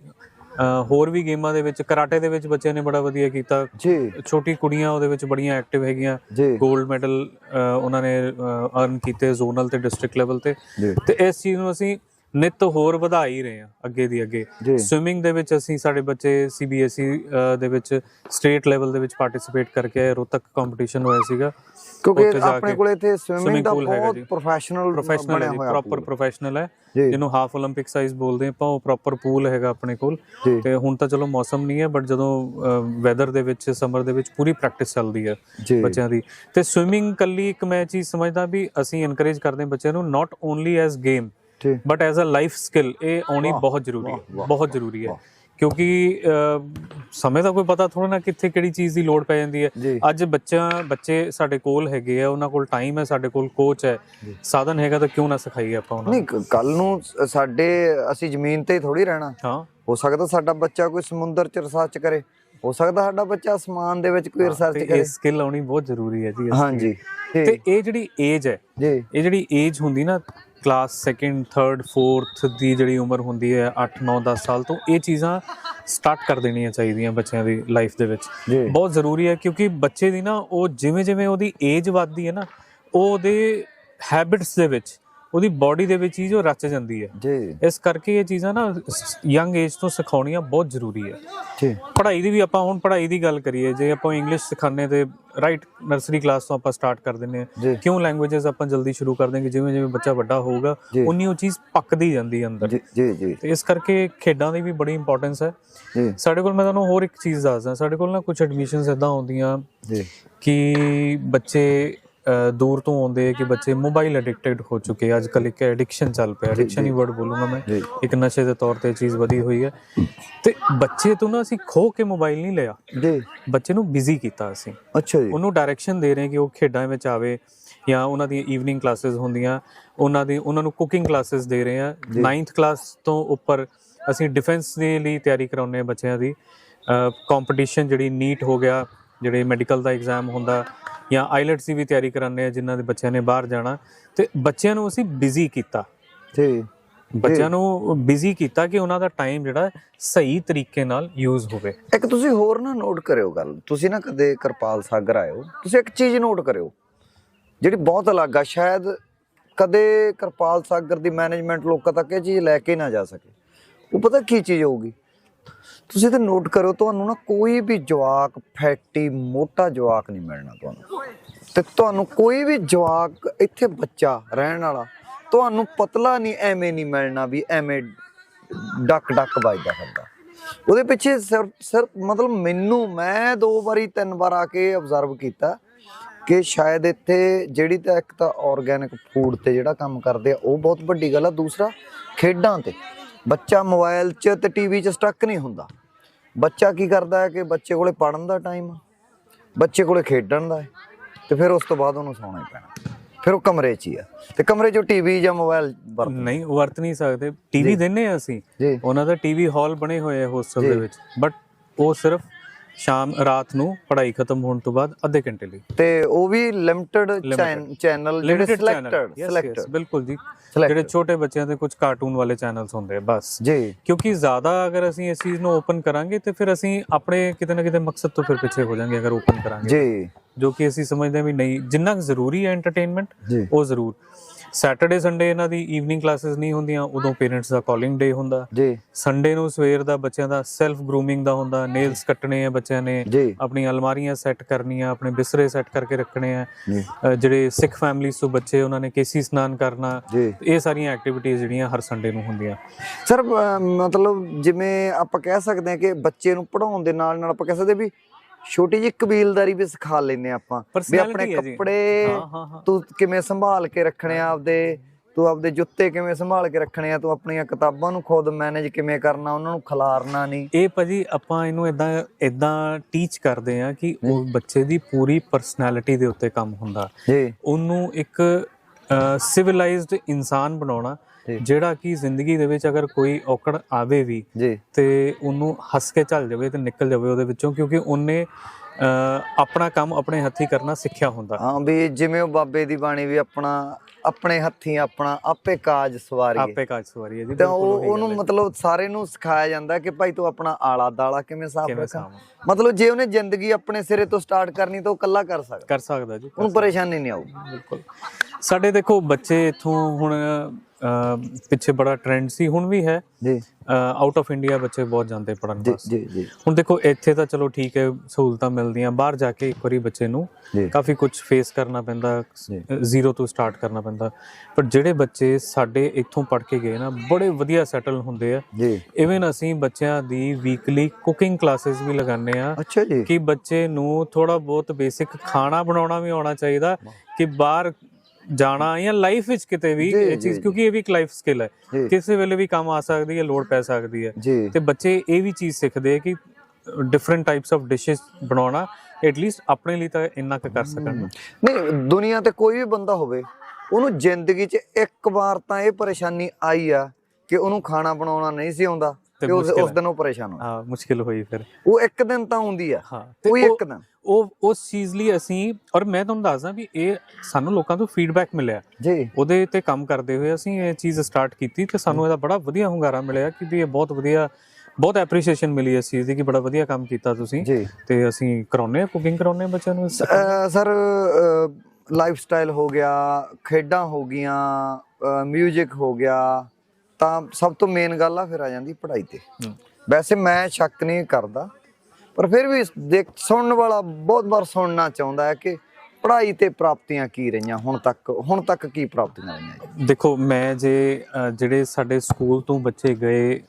ਹੋਰ ਵੀ ਗੇਮਾਂ ਦੇ ਵਿੱਚ ਕਰਾਟੇ ਦੇ ਵਿੱਚ ਬੱਚਿਆਂ ਨੇ ਬੜਾ ਵਧੀਆ ਕੀਤਾ। ਜੀ। ਛੋਟੀ ਕੁੜੀਆਂ ਉਹਦੇ ਵਿੱਚ ਬੜੀਆਂ ਐਕਟਿਵ ਹੈਗੀਆਂ। ਜੀ। 골ਡ ਮੈਡਲ ਉਹਨਾਂ ਨੇ ਅਰਨ ਕੀਤੇ ਜ਼ੋਨਲ ਤੇ ਡਿਸਟ੍ਰਿਕਟ ਲੈਵਲ ਤੇ। ਤੇ ਇਸ ਚੀਜ਼ ਨੂੰ ਅਸੀਂ ਨਿਤ ਹੋਰ ਵਧਾ ਹੀ ਰਹੇ ਹਾਂ ਅੱਗੇ ਦੀ ਅੱਗੇ ਜੀ ਸਵਿਮਿੰਗ ਦੇ ਵਿੱਚ ਅਸੀਂ ਸਾਡੇ ਬੱਚੇ ਸੀਬੀਐਸਈ ਦੇ ਵਿੱਚ ਸਟੇਟ ਲੈਵਲ ਦੇ ਵਿੱਚ ਪਾਰਟਿਸਿਪੇਟ ਕਰਕੇ ਆਏ ਰੋਤਕ ਕੰਪੀਟੀਸ਼ਨ ਹੋਇਆ ਸੀਗਾ ਕਿਉਂਕਿ ਉੱਥੇ ਜਾ ਆਪਣੇ ਕੇ ਕੋਲ ਇੱਥੇ ਸਵਿਮਿੰਗ swimming ਦਾ pool ਹੈਗਾ ਬਹੁਤ ਜੀ। ਪ੍ਰੋਫੈਸ਼ਨਲ ਪ੍ਰੋਫੈਸ਼ਨਲ ਹੈ ਬਣਿਆ ਜੀ ਹੋਇਆ ਪ੍ਰੋਪਰ pool। ਪ੍ਰੋਫੈਸ਼ਨਲ ਹੈ ਜੀ ਜਿਹਨੂੰ ਹਾਫ 올림픽 ਸਾਈਜ਼ ਬੋਲਦੇ ਆਪਾਂ ਉਹ ਪ੍ਰੋਪਰ ਪੂਲ ਹੈਗਾ ਆਪਣੇ ਕੋਲ ਜੀ ਤੇ ਹੁਣ ਤਾਂ ਚਲੋ ਮੌਸਮ ਨਹੀਂ ਹੈ ਬਟ ਜਦੋਂ ਵੈਦਰ ਦੇ ਵਿੱਚ ਸਮਰ ਦੇ ਵਿੱਚ ਪੂਰੀ ਪ੍ਰੈਕਟਿਸ ਚੱਲਦੀ ਹੈ ਜੀ ਬੱਚਿਆਂ ਦੀ ਤੇ ਸਵਿਮਿੰਗ ਕੱਲੀ ਇੱਕ ਮੈਂ ਚੀਜ਼ ਸਮਝਦਾ ਵੀ ਅਸੀਂ ਇਨਕਰੇਜ ਕਰਦੇ ਹਾਂ ਬੱਚਿਆਂ ਨੂੰ ਨਾਟ ਓਨਲੀ ਐਜ਼ ਗੇਮ ਜੀ but as a life skill ਇਹ ਆਉਣੀ ਬਹੁਤ ਜ਼ਰੂਰੀ ਹੈ। ਬਹੁਤ ਜ਼ਰੂਰੀ ਹੈ। ਕਿਉਂਕਿ ਸਮੇਂ ਦਾ ਕੋਈ ਪਤਾ ਥੋੜਾ ਨਾ ਕਿੱਥੇ ਕਿਹੜੀ ਚੀਜ਼ ਦੀ ਲੋੜ ਪੈ ਜਾਂਦੀ ਹੈ। ਅੱਜ ਬੱਚਾ ਬੱਚੇ ਸਾਡੇ ਕੋਲ ਹੈਗੇ ਆ ਉਹਨਾਂ ਕੋਲ ਟਾਈਮ ਹੈ ਸਾਡੇ ਕੋਲ ਕੋਚ ਹੈ। ਸਾਧਨ ਹੈਗਾ ਤਾਂ ਕਿਉਂ ਨਾ ਸਿਖਾਈਏ ਆਪਾਂ ਉਹਨਾਂ ਨੂੰ ਨਹੀਂ ਕੱਲ ਨੂੰ ਸਾਡੇ ਅਸੀਂ ਜ਼ਮੀਨ ਤੇ ਹੀ ਥੋੜੀ ਰਹਿਣਾ। ਹਾਂ। ਹੋ ਸਕਦਾ ਸਾਡਾ ਬੱਚਾ ਕੋਈ ਸਮੁੰਦਰ ਚ ਰਿਸਰਚ ਕਰੇ। ਹੋ ਸਕਦਾ ਸਾਡਾ ਬੱਚਾ ਅਸਮਾਨ ਦੇ ਵਿੱਚ ਕੋਈ ਰਿਸਰਚ ਕਰੇ। ਇਹ ਸਕਿੱਲ ਆਉਣੀ ਬਹੁਤ ਜ਼ਰੂਰੀ ਹੈ ਜੀ ਹਾਂਜੀ। ਤੇ ਇਹ ਜਿਹੜੀ ਏਜ ਹੈ ਜੀ। ਇਹ ਜਿਹੜੀ ਏਜ ਹੁੰਦੀ ਨਾ ਕਲਾਸ 2nd 3rd 4th ਦੀ ਜਿਹੜੀ ਉਮਰ ਹੁੰਦੀ ਹੈ 8 9 10 ਸਾਲ ਤੋਂ ਇਹ ਚੀਜ਼ਾਂ ਸਟਾਰਟ ਕਰ ਦੇਣੀਆਂ ਚਾਹੀਦੀਆਂ ਬੱਚਿਆਂ ਦੀ ਲਾਈਫ ਦੇ ਵਿੱਚ। ਬਹੁਤ ਜ਼ਰੂਰੀ ਹੈ ਕਿਉਂਕਿ ਬੱਚੇ ਦੀ ਨਾ ਉਹ ਜਿਵੇਂ ਜਿਵੇਂ ਉਹਦੀ ਏਜ ਵੱਧਦੀ ਹੈ ਨਾ ਉਹ ਉਹਦੇ ਹੈਬਿਟਸ ਦੇ ਵਿੱਚ ਉਹਦੀ ਬਾਡੀ ਦੇ ਵਿੱਚ ਚੀਜ਼ ਉਹ ਰਚ ਜਾਂਦੀ ਹੈ। ਜੀ। ਇਸ ਕਰਕੇ ਇਹ ਚੀਜ਼ਾਂ ਨਾ ਯੰਗ ਏਜ ਤੋਂ ਸਿਖਾਉਣੀਆਂ ਬਹੁਤ ਜ਼ਰੂਰੀ ਹੈ। ਜੀ। ਪੜ੍ਹਾਈ ਦੀ ਵੀ ਆਪਾਂ ਹੁਣ ਪੜ੍ਹਾਈ ਦੀ ਗੱਲ ਕਰੀਏ ਜੇ ਆਪਾਂ ਇੰਗਲਿਸ਼ ਸਿਖਾਉਂਦੇ ਤੇ ਰਾਈਟ ਨਰਸਰੀ ਕਲਾਸ ਤੋਂ ਆਪਾਂ ਸਟਾਰਟ ਕਰ ਜੀ। ਹਾਂ। ਕਿਉਂ ਲੈਂਗੁਏजेस ਆਪਾਂ ਜਲਦੀ ਸ਼ੁਰੂ ਕਰ ਦੇਂਗੇ ਜਿਵੇਂ ਜਿਵੇਂ ਬੱਚਾ ਵੱਡਾ ਹੋਊਗਾ ਜੀ। ਉਨੀ ਉਹ ਚੀਜ਼ ਪੱਕਦੀ ਜਾਂਦੀ ਹੈ ਅੰਦਰ। ਜੀ ਜੀ ਜੀ। ਤੇ ਇਸ ਕਰਕੇ ਖੇਡਾਂ ਦੀ ਵੀ ਬੜੀ ਇੰਪੋਰਟੈਂਸ ਹੈ। ਜੀ। ਸਾਡੇ ਕੋਲ ਮੈਂ ਤੁਹਾਨੂੰ ਹੋਰ ਇੱਕ ਚੀਜ਼ ਦੱਸਦਾ। ਸਾਡੇ ਕੋਲ ਨਾ ਕੁਝ ਐਡਮਿਸ਼ਨਸ ਇਦਾਂ ਆਉਂਦੀਆਂ ਜੀ। ਕਿ ਬੱਚੇ ਦੂਰ ਤੋਂ ਆਉਂਦੇ ਕਿ ਬੱਚੇ ਮੋਬਾਈਲ ਐਡਿਕਟਡ ਹੋ ਚੁੱਕੇ ਅੱਜ ਕੱਲ ਇੱਕ ਐਡਿਕਸ਼ਨ ਚੱਲ ਪਿਆ। ਐਡਿਕਸ਼ਨ ਹੀ ਵਰਡ ਬੋਲੂੰਗਾ ਮੈਂ। ਇੱਕ ਨਸ਼ੇ ਦੇ ਤੌਰ ਤੇ ਚੀਜ਼ ਵਧੀ ਹੋਈ ਹੈ। ਤੇ ਬੱਚੇ ਤੋਂ ਨਾ ਅਸੀਂ ਖੋ ਕੇ ਮੋਬਾਈਲ ਨਹੀਂ ਲਿਆ। ਜੀ। ਬੱਚੇ ਨੂੰ ਬਿਜ਼ੀ ਕੀਤਾ ਅਸੀਂ। ਅੱਛਾ ਜੀ। ਉਹਨੂੰ ਡਾਇਰੈਕਸ਼ਨ ਦੇ ਰਹੇ ਕਿ ਉਹ ਖੇਡਾਂ ਵਿੱਚ ਆਵੇ ਜਾਂ ਉਹਨਾਂ ਦੀਆਂ ਈਵਨਿੰਗ ਕਲਾਸਿਸ ਹੁੰਦੀਆਂ। ਉਹਨਾਂ ਦੀ ਉਹਨਾਂ ਨੂੰ ਕੁਕਿੰਗ ਕਲਾਸਿਸ ਦੇ ਰਹੇ ਆ। 9th ਕਲਾਸ ਤੋਂ ਉੱਪਰ ਅਸੀਂ ਡਿਫੈਂਸ ਦੇ ਲਈ ਤਿਆਰੀ ਕਰਾਉਂਦੇ ਆ ਬੱਚਿਆਂ ਦੀ। ਕੰਪੀਟੀਸ਼ਨ ਜਿਹੜੀ ਨੀਟ ਹੋ ਗਿਆ। ਜਿਹੜੇ ਮੈਡੀਕਲ ਦਾ ਐਗਜ਼ਾਮ ਹੁੰਦਾ ਜਾਂ ਆਈਲੈਟਸ ਦੀ ਵੀ ਤਿਆਰੀ ਕਰਾਉਂਦੇ ਆ ਜਿਨ੍ਹਾਂ ਦੇ ਬੱਚਿਆਂ ਨੇ ਬਾਹਰ ਜਾਣਾ। ਤੇ ਬੱਚਿਆਂ ਨੂੰ ਅਸੀਂ ਬਿਜ਼ੀ ਕੀਤਾ। ਜੀ। ਬੱਚਿਆਂ ਨੂੰ ਬਿਜ਼ੀ ਕੀਤਾ ਕਿ ਉਹਨਾਂ ਦਾ ਟਾਈਮ ਜਿਹੜਾ ਸਹੀ ਤਰੀਕੇ ਨਾਲ ਯੂਜ਼ ਹੋਵੇ। ਇੱਕ ਤੁਸੀਂ ਹੋਰ ਨਾ ਨੋਟ ਕਰਿਓ ਗੱਲ। ਤੁਸੀਂ ਨਾ ਕਦੇ ਕਿਰਪਾਲ ਸਾਗਰ ਆਇਓ ਤੁਸੀਂ ਇੱਕ ਚੀਜ਼ ਨੋਟ ਕਰਿਓ ਜਿਹੜੀ ਬਹੁਤ ਅਲੱਗ ਆ। ਸ਼ਾਇਦ ਕਦੇ ਕਿਰਪਾਲ ਸਾਗਰ ਦੀ ਮੈਨੇਜਮੈਂਟ ਲੋਕਾਂ ਤੱਕ ਇਹ ਚੀਜ਼ ਲੈ ਕੇ ਨਾ ਜਾ ਸਕੇ। ਉਹ ਪਤਾ ਕੀ ਚੀਜ਼ ਹੋਊਗੀ? ਤੁਸੀਂ ਤੇ ਨੋਟ ਕਰੋ ਤੁਹਾਨੂੰ ਨਾ ਕੋਈ ਵੀ ਜਵਾਕ, ਫੈਟੀ, ਮੋਟਾ ਜਵਾਕ ਨਹੀਂ ਮਿਲਣਾ ਤੁਹਾਨੂੰ। ਤੇ ਤੁਹਾਨੂੰ ਕੋਈ ਵੀ ਜਵਾਕ, ਇੱਥੇ ਬੱਚਾ, ਰਹਿਣ ਵਾਲਾ, ਤੁਹਾਨੂੰ ਪਤਲਾ ਨਹੀਂ, ਐਵੇਂ ਨਹੀਂ ਮਿਲਣਾ ਵੀ ਐਵੇਂ ਡੱਕ ਡੱਕ ਵੱਜਦਾ ਫਿਰਦਾ। ਉਹਦੇ ਪਿੱਛੇ ਸਿਰ ਸਿਰ, ਮਤਲਬ ਮੈਨੂੰ, ਮੈਂ ਦੋ ਵਾਰੀ, ਤਿੰਨ ਵਾਰ ਆ ਕੇ ਆਬਜ਼ਰਵ ਕੀਤਾ ਕਿ ਸ਼ਾਇਦ ਇੱਥੇ ਜਿਹੜੀ ਤਾਂ ਇੱਕ ਤਾਂ ਆਰਗੈਨਿਕ ਫੂਡ ਤੇ ਜਿਹੜਾ ਕੰਮ ਕਰਦੇ ਆ, ਉਹ ਬਹੁਤ ਵੱਡੀ ਗੱਲ ਆ। ਦੂਸਰਾ, ਖੇਡਾਂ ਤੇ। ਬੱਚਾ ਮੋਬਾਈਲ 'ਚ ਤੇ ਟੀਵੀ 'ਚ ਸਟਕ ਨਹੀਂ ਹੁੰਦਾ। ਬੱਚਾ ਕੀ ਕਰਦਾ ਹੈ ਕਿ ਬੱਚੇ ਕੋਲੇ ਪੜਨ ਦਾ ਟਾਈਮ ਆ ਬੱਚੇ ਕੋਲੇ ਖੇਡਣ ਦਾ ਹੈ ਤੇ ਫਿਰ ਉਸ ਤੋਂ ਬਾਅਦ ਉਹਨੂੰ ਸੌਣਾ ਹੀ ਪੈਣਾ। ਫਿਰ ਉਹ ਕਮਰੇ 'ਚ ਹੀ ਆ ਤੇ ਕਮਰੇ 'ਚੋਂ ਟੀਵੀ ਜਾਂ ਮੋਬਾਈਲ ਵਰਤ ਨਹੀਂ ਉਹ ਵਰਤ ਨਹੀਂ ਸਕਦੇ। ਟੀਵੀ ਦਿੰਨੇ ਆ ਅਸੀਂ। ਉਹਨਾਂ ਦਾ ਟੀਵੀ ਹਾਲ ਬਣੇ ਹੋਏ ਆ ਹੋਸਟਲ ਦੇ ਵਿੱਚ। ਬਟ ਉਹ ਸਿਰਫ ਸ਼ਾਮ ਰਾਤ ਨੂੰ ਪੜ੍ਹਾਈ ਖਤਮ ਹੋਣ ਤੋਂ ਬਾਅਦ ਅੱਧੇ ਘੰਟੇ ਲਈ। ਤੇ ਉਹ ਵੀ ਲਿਮਟਿਡ ਚੈਨਲ ਜਿਹੜੇ ਸਿਲੈਕਟਡ ਸਿਲੈਕਟਡ ਬਿਲਕੁਲ ਜੀ. ਜਿਹੜੇ ਛੋਟੇ ਬੱਚਿਆਂ ਦੇ ਕੁਝ ਕਾਰਟੂਨ ਵਾਲੇ ਚੈਨਲਸ ਹੁੰਦੇ ਆ ਬਸ। ਜੀ। ਕਿਉਂਕਿ ਜ਼ਿਆਦਾ ਅਗਰ ਅਸੀਂ ਇਸ ਚੀਜ਼ ਨੂੰ ਓਪਨ ਕਰਾਂਗੇ ਤੇ ਫਿਰ ਅਸੀਂ ਆਪਣੇ ਕਿਤੇ ਨਾ ਕਿਤੇ ਮਕਸਦ ਤੋਂ ਫਿਰ ਪਿੱਛੇ ਹੋ ਜਾਾਂਗੇ ਅਗਰ ਓਪਨ ਕਰਾਂਗੇ। ਜੀ। ਜੋ ਕਿ ਅਸੀਂ ਸਮਝਦੇ ਵੀ ਨਹੀਂ ਜਿੰਨਾ ਜ਼ਰੂਰੀ ਹੈ ਐਂਟਰਟੇਨਮੈਂਟ ਉਹ ਜ਼ਰੂਰ। ਸੈਟਰਡੇ ਸੰਡੇ ਇਹਨਾਂ ਦੀ ਈਵਨਿੰਗ ਕਲਾਸਿਸ ਨਹੀਂ ਹੁੰਦੀਆਂ ਉਦੋਂ ਪੇਰੈਂਟਸ ਦਾ ਕਾਲਿੰਗ ਡੇ ਹੁੰਦਾ। ਜੀ। ਸੰਡੇ ਨੂੰ ਸਵੇਰ ਦਾ ਬੱਚਿਆਂ ਦਾ ਸੈਲਫ ਗਰੂਮਿੰਗ ਦਾ ਹੁੰਦਾ ਨੇਲਸ ਕੱਟਣੇ ਆ ਬੱਚਿਆਂ ਨੇ ਜੀ। ਆਪਣੀਆਂ ਅਲਮਾਰੀਆਂ ਸੈੱਟ ਕਰਨੀਆਂ ਆਪਣੇ ਬਿਸਤਰੇ ਸੈੱਟ ਕਰਕੇ ਰੱਖਣੇ ਆ। ਜਿਹੜੇ ਸਿੱਖ ਫੈਮਲੀਜ਼ ਤੋਂ ਬੱਚੇ ਉਹਨਾਂ ਨੇ ਕੇਸੀ ਇਸ਼ਨਾਨ ਕਰਨਾ ਇਹ ਸਾਰੀਆਂ ਐਕਟੀਵਿਟੀਜ਼ ਜਿਹੜੀਆਂ ਹਰ ਸੰਡੇ ਨੂੰ ਹੁੰਦੀਆਂ। ਸਰ ਮਤਲਬ ਜਿਵੇਂ ਆਪਾਂ ਕਹਿ ਸਕਦੇ ਹਾਂ ਕਿ ਬੱਚੇ ਨੂੰ ਪੜਾਉਣ ਦੇ ਨਾਲ ਨਾਲ ਆਪਾਂ ਕਹਿ ਸਕਦੇ ਵੀ ਛੋਟੀ ਜਿਹੀ ਕਬੀਲਦਾਰੀ ਵੀ ਸਿਖਾ ਲੈਨੇ ਆਪਾਂ ਵੀ ਆਪਣੇ Personality ਹੈ ਜੀ। ਕੱਪੜੇ ਹਾਂ ਹਾਂ ਹਾਂ ਤੂੰ ਕਿਵੇਂ ਸੰਭਾਲ ਕੇ ਰੱਖਣੇ ਆ ਆਪਦੇ ਤੂੰ ਆਪਦੇ ਜੁੱਤੇ ਕਿਵੇਂ ਸੰਭਾਲ ਕੇ ਰੱਖਣੇ ਆ ਤੂੰ ਆਪਣੀਆਂ ਕਿਤਾਬਾਂ ਨੂੰ ਖੁਦ ਮੈਨੇਜ ਕਿਵੇਂ ਕਰਨਾ ਉਹਨਾਂ ਨੂੰ ਖਿਲਾਰਨਾ ਨਹੀਂ ਇਹ ਭਾਜੀ ਆਪਾਂ ਇਹਨੂੰ ਇਦਾਂ ਇਦਾਂ ਟੀਚ ਕਰਦੇ ਆ ਕਿ ਉਹ ਬੱਚੇ ਦੀ ਪੂਰੀ ਪਰਸਨੈਲਿਟੀ ਦੇ ਉੱਤੇ ਕੰਮ ਹੁੰਦਾ ਜੀ ਉਹਨੂੰ ਇੱਕ ਸਿਵਲਾਈਜ਼ਡ ਇਨਸਾਨ ਬਣਾਉਣਾ। ਜਿਹੜਾ ਕਿ ਜ਼ਿੰਦਗੀ ਦੇ ਵਿੱਚ ਅਗਰ ਕੋਈ ਔਕੜ ਆਵੇ ਵੀ ਤੇ ਉਹਨੂੰ ਹੱਸ ਕੇ ਚੱਲ ਜਾਵੇ ਤੇ ਨਿਕਲ ਜਾਵੇ ਉਹਦੇ ਵਿੱਚੋਂ ਕਿਉਂਕਿ ਉਹਨੇ ਆਪਣਾ ਕੰਮ ਆਪਣੇ ਹੱਥੀ ਕਰਨਾ ਸਿੱਖਿਆ ਹੁੰਦਾ। ਹਾਂ ਵੀ ਜਿਵੇਂ ਉਹ ਬਾਬੇ ਦੀ ਬਾਣੀ ਵੀ ਆਪਣਾ ਆਪਣੇ ਹੱਥੀਂ ਆਪਣਾ ਆਪੇ ਕਾਜ ਸਵਾਰੀਏ। ਆਪੇ ਕਾਜ ਸਵਾਰੀ ਹੈ ਜੀ ਤਾਂ ਉਹ ਉਹੀ ਉਹਨੂੰ। ਮਤਲਬ ਸਾਰੇ ਨੂੰ ਸਿਖਾਇਆ ਜਾਂਦਾ ਕਿ ਭਾਈ ਤੂੰ ਆਪਣਾ ਆਲਾ ਦਾਲਾ ਕਿਵੇਂ ਸਾਫ਼ ਰੱਖਾਂ? ਮਤਲਬ ਜੇ ਉਹਨੇ ਜ਼ਿੰਦਗੀ ਆਪਣੇ ਸਿਰੇ ਤੋਂ ਸਟਾਰਟ ਕਰਨੀ ਤਾਂ ਉਹ ਇਕੱਲਾ ਕਰ ਸਕਦਾ। ਕਰ ਸਕਦਾ ਜੀ ਉਹਨੂੰ ਪਰੇਸ਼ਾਨੀ ਨਹੀਂ ਆਊਗੀ। ਬਿਲਕੁਲ। ਸਾਡੇ ਦੇਖੋ ਬੱਚੇ ਇਥੋਂ ਹੁਣ ਪਿੱਛੇ ਬੜਾ ਟ੍ਰੈਂਡ ਸੀ ਹੁਣ ਵੀ ਹੈ। ਜੀ। ਆਊਟ ਆਫ ਇੰਡੀਆ ਬੱਚੇ ਬਹੁਤ ਜਾਂਦੇ ਪੜਨ ਜੀ ਵਾਸਤੇ। ਜੀ ਜੀ। ਹੁਣ ਦੇਖੋ ਇੱਥੇ ਤਾਂ ਚਲੋ ਠੀਕ ਹੈ ਸਹੂਲਤਾਂ ਮਿਲਦੀਆਂ ਬਾਹਰ ਜਾ ਕੇ ਇੱਕ ਵਾਰੀ ਬੱਚੇ ਨੂੰ ਕਾਫੀ ਕੁਝ ਫੇਸ ਕਰਨਾ ਪੈਂਦਾ। ਜ਼ੀਰੋ ਤੋਂ ਸਟਾਰਟ ਕਰਨਾ ਪੈਂਦਾ। ਪਰ ਜਿਹੜੇ ਬੱਚੇ ਸਾਡੇ ਇੱਥੋਂ ਪੜ ਕੇ ਗਏ ਨਾ ਬੜੇ ਵਧੀਆ ਸੈਟਲ ਹੁੰਦੇ ਆ। ਜੀ। ਇਵਨ ਅਸੀਂ ਬੱਚਿਆਂ ਦੀ ਵੀਕਲੀ ਕੁਕਿੰਗ ਕਲਾਸਿਸ ਵੀ ਲਗਾਉਂਦੇ ਆ ਅੱਛਾ ਜੀ। ਕਿ ਬੱਚੇ ਨੂੰ ਥੋੜਾ ਬਹੁਤ ਬੇਸਿਕ ਖਾਣਾ ਬਣਾਉਣਾ ਵੀ ਆਉਣਾ ਚਾਹੀਦਾ ਕਿ ਬਾਹਰ ਜਾਣਾ ਜਾਂ ਲਾਈਫ ਵਿੱਚ ਕਿਤੇ ਵੀ ਇਹ ਚੀਜ਼। ਕਿਉਂਕਿ ਇਹ ਵੀ ਇੱਕ ਲਾਈਫ ਸਕਿੱਲ ਹੈ। ਕਿਸੇ ਵੇਲੇ ਵੀ ਕੰਮ ਆ ਸਕਦੀ ਹੈ ਲੋੜ ਪੈ ਸਕਦੀ ਹੈ। ਤੇ ਬੱਚੇ ਇਹ ਵੀ ਚੀਜ਼ ਸਿੱਖਦੇ ਆ ਕਿ ਡਿਫਰੈਂਟ ਟਾਈਪਸ ਆਫ ਡਿਸ਼ਸ ਬਣਾਉਣਾ ਐਟਲੀਸਟ ਆਪਣੇ ਲਈ ਤਾਂ ਇੰਨਾ ਕੁ ਕਰ ਸਕਣ। ਨਹੀਂ ਦੁਨੀਆ ਤੇ ਕੋਈ ਵੀ ਬੰਦਾ ਹੋਵੇ ਉਹਨੂੰ ਜ਼ਿੰਦਗੀ 'ਚ ਇੱਕ ਵਾਰ ਤਾਂ ਇਹ ਪਰੇਸ਼ਾਨੀ ਆਈ ਆ ਕਿ ਉਹਨੂੰ ਖਾਣਾ ਬਣਾਉਣਾ ਨਹੀਂ ਸੀ ਆਉਂਦਾ। ਤੇ ਉਸ ਉਸ ਦਿਨ ਉਹ ਪਰੇਸ਼ਾਨ ਹੋ ਹਾਂ ਮੁਸ਼ਕਿਲ ਹੋਈ ਫਿਰ। ਉਹ ਇੱਕ ਦਿਨ ਤਾਂ ਹੁੰਦੀ ਆ। ਹਾਂ ਕੋਈ ਇੱਕ ਦਿਨ। ਉਹ ਉਸ ਚੀਜ਼ ਲਈ ਅਸੀਂ ਔਰ ਮੈਂ ਤੁਹਾਨੂੰ ਦੱਸਦਾ ਵੀ ਇਹ ਸਾਨੂੰ ਲੋਕਾਂ ਤੋਂ ਫੀਡਬੈਕ ਮਿਲਿਆ। ਜੀ। ਉਹਦੇ ਤੇ ਕੰਮ ਕਰਦੇ ਹੋਏ ਅਸੀਂ ਇਹ ਚੀਜ਼ ਸਟਾਰਟ ਕੀਤੀ ਤੇ ਸਾਨੂੰ ਇਹਦਾ ਬੜਾ ਵਧੀਆ ਹੁੰਗਾਰਾ ਮਿਲਿਆ ਕਿ ਵੀ ਇਹ ਬਹੁਤ ਵਧੀਆ ਬਹੁਤ ਐਪਰੀਸ਼ੀਏਸ਼ਨ ਮਿਲੀ ਇਸ ਚੀਜ਼ ਦੀ ਕਿ ਬੜਾ ਵਧੀਆ ਕੰਮ ਕੀਤਾ ਤੁਸੀਂ। ਤੇ ਅਸੀਂ ਕਰਾਉਨੇ ਆ ਕੁਕਿੰਗ ਕਰਾਉਨੇ ਆ ਬੱਚਿਆਂ ਨੂੰ ਸਰ ਲਾਈਫ ਸਟਾਈਲ ਹੋ ਗਿਆ ਖੇਡਾਂ ਹੋ ਗਈਆਂ 뮤직 ਹੋ ਗਿਆ ਤਾਂ ਸਭ ਤੋਂ ਮੇਨ ਗੱਲ ਆ ਫਿਰ ਆ ਜਾਂਦੀ ਪੜ੍ਹਾਈ ਤੇ। ਵੈਸੇ ਮੈਂ ਸ਼ੱਕ ਨਹੀਂ ਕਰਦਾ ਪਰ ਫਿਰ ਵੀ ਦੇਖ ਸੁਣਨ ਵਾਲਾ ਬਹੁਤ ਵਾਰ ਸੁਣਨਾ ਚਾਹੁੰਦਾ ਹੈ ਕਿ ਪੜ੍ਹਾਈ ਤੇ ਪ੍ਰਾਪਤੀਆਂ ਕੀ ਰਹੀਆਂ ਹੁਣ ਤੱਕ ਹੁਣ ਤੱਕ ਕੀ ਪ੍ਰਾਪਤੀਆਂ ਰਹੀਆਂ ਦੇਖੋ ਮੈਂ ਜੇ ਜਿਹੜੇ ਸਾਡੇ ਸਕੂਲ ਤੋਂ ਬੱਚੇ ਗਏ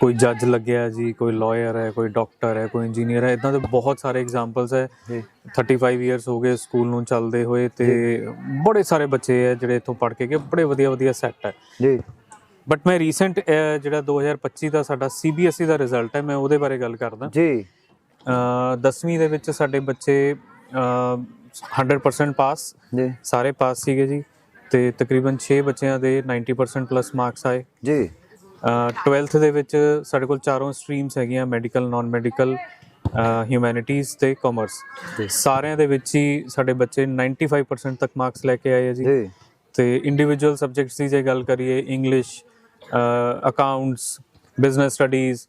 ਕੋਈ ਜੱਜ ਲੱਗਿਆ ਜੀ ਕੋਈ ਲਾਇਰ ਹੈ ਕੋਈ ਡਾਕਟਰ ਹੈ ਕੋਈ ਇੰਜੀਨੀਅਰ ਹੈ ਇਦਾਂ ਦੇ ਬਹੁਤ ਸਾਰੇ ਐਗਜ਼ਾਮਪਲਸ ਹੈ। ਜੀ। 35 ਇਅਰਸ ਹੋ ਗਏ ਸਕੂਲ ਨੂੰ ਚੱਲਦੇ ਹੋਏ ਤੇ ਬੜੇ ਸਾਰੇ ਬੱਚੇ ਹੈ ਜਿਹੜੇ ਇੱਥੋਂ ਪੜ੍ਹ ਕੇ ਗਏ ਬੜੇ ਵਧੀਆ ਵਧੀਆ ਸੈੱਟ ਹੈ। ਜੀ। ਬਟ ਮੈਂ ਰੀਸੈਂਟ ਜਿਹੜਾ 2025 ਦਾ ਸਾਡਾ ਸੀਬੀਐਸਈ E ਦਾ ਰਿਜ਼ਲਟ ਹੈ ਮੈਂ ਉਹਦੇ ਬਾਰੇ ਗੱਲ ਕਰਦਾ। ਜੀ। 10ਵੀਂ ਦੇ ਵਿੱਚ ਸਾਡੇ ਬੱਚੇ ਅ, 100% ਪਾਸ ਜੀ। ਸਾਰੇ ਪਾਸ ਸੀਗੇ ਜੀ ਤੇ ਤਕਰੀਬਨ 6 ਬੱਚਿਆਂ ਦੇ 90% ਪਲੱਸ ਮਾਰਕਸ ਆਏ। ਜੀ। 12th ਦੇ ਵਿੱਚ ਸਾਡੇ ਕੋਲ ਚਾਰੋਂ ਸਟਰੀਮਸ ਹੈਗੀਆਂ ਮੈਡੀਕਲ ਨਾਨ ਮੈਡੀਕਲ ਹਿਊਮੈਨਿਟੀਜ਼ ਤੇ ਕਾਮਰਸ ਸਾਰਿਆਂ ਦੇ ਵਿੱਚ ਹੀ ਸਾਡੇ ਬੱਚੇ 95% ਤੱਕ ਮਾਰਕਸ ਲੈ ਕੇ ਆਏ ਆ ਜੀ। ਤੇ ਇੰਡੀਵਿਜੂਅਲ ਸਬਜੈਕਟਸ ਦੀ ਜੇ ਗੱਲ ਕਰੀਏ English accounts business studies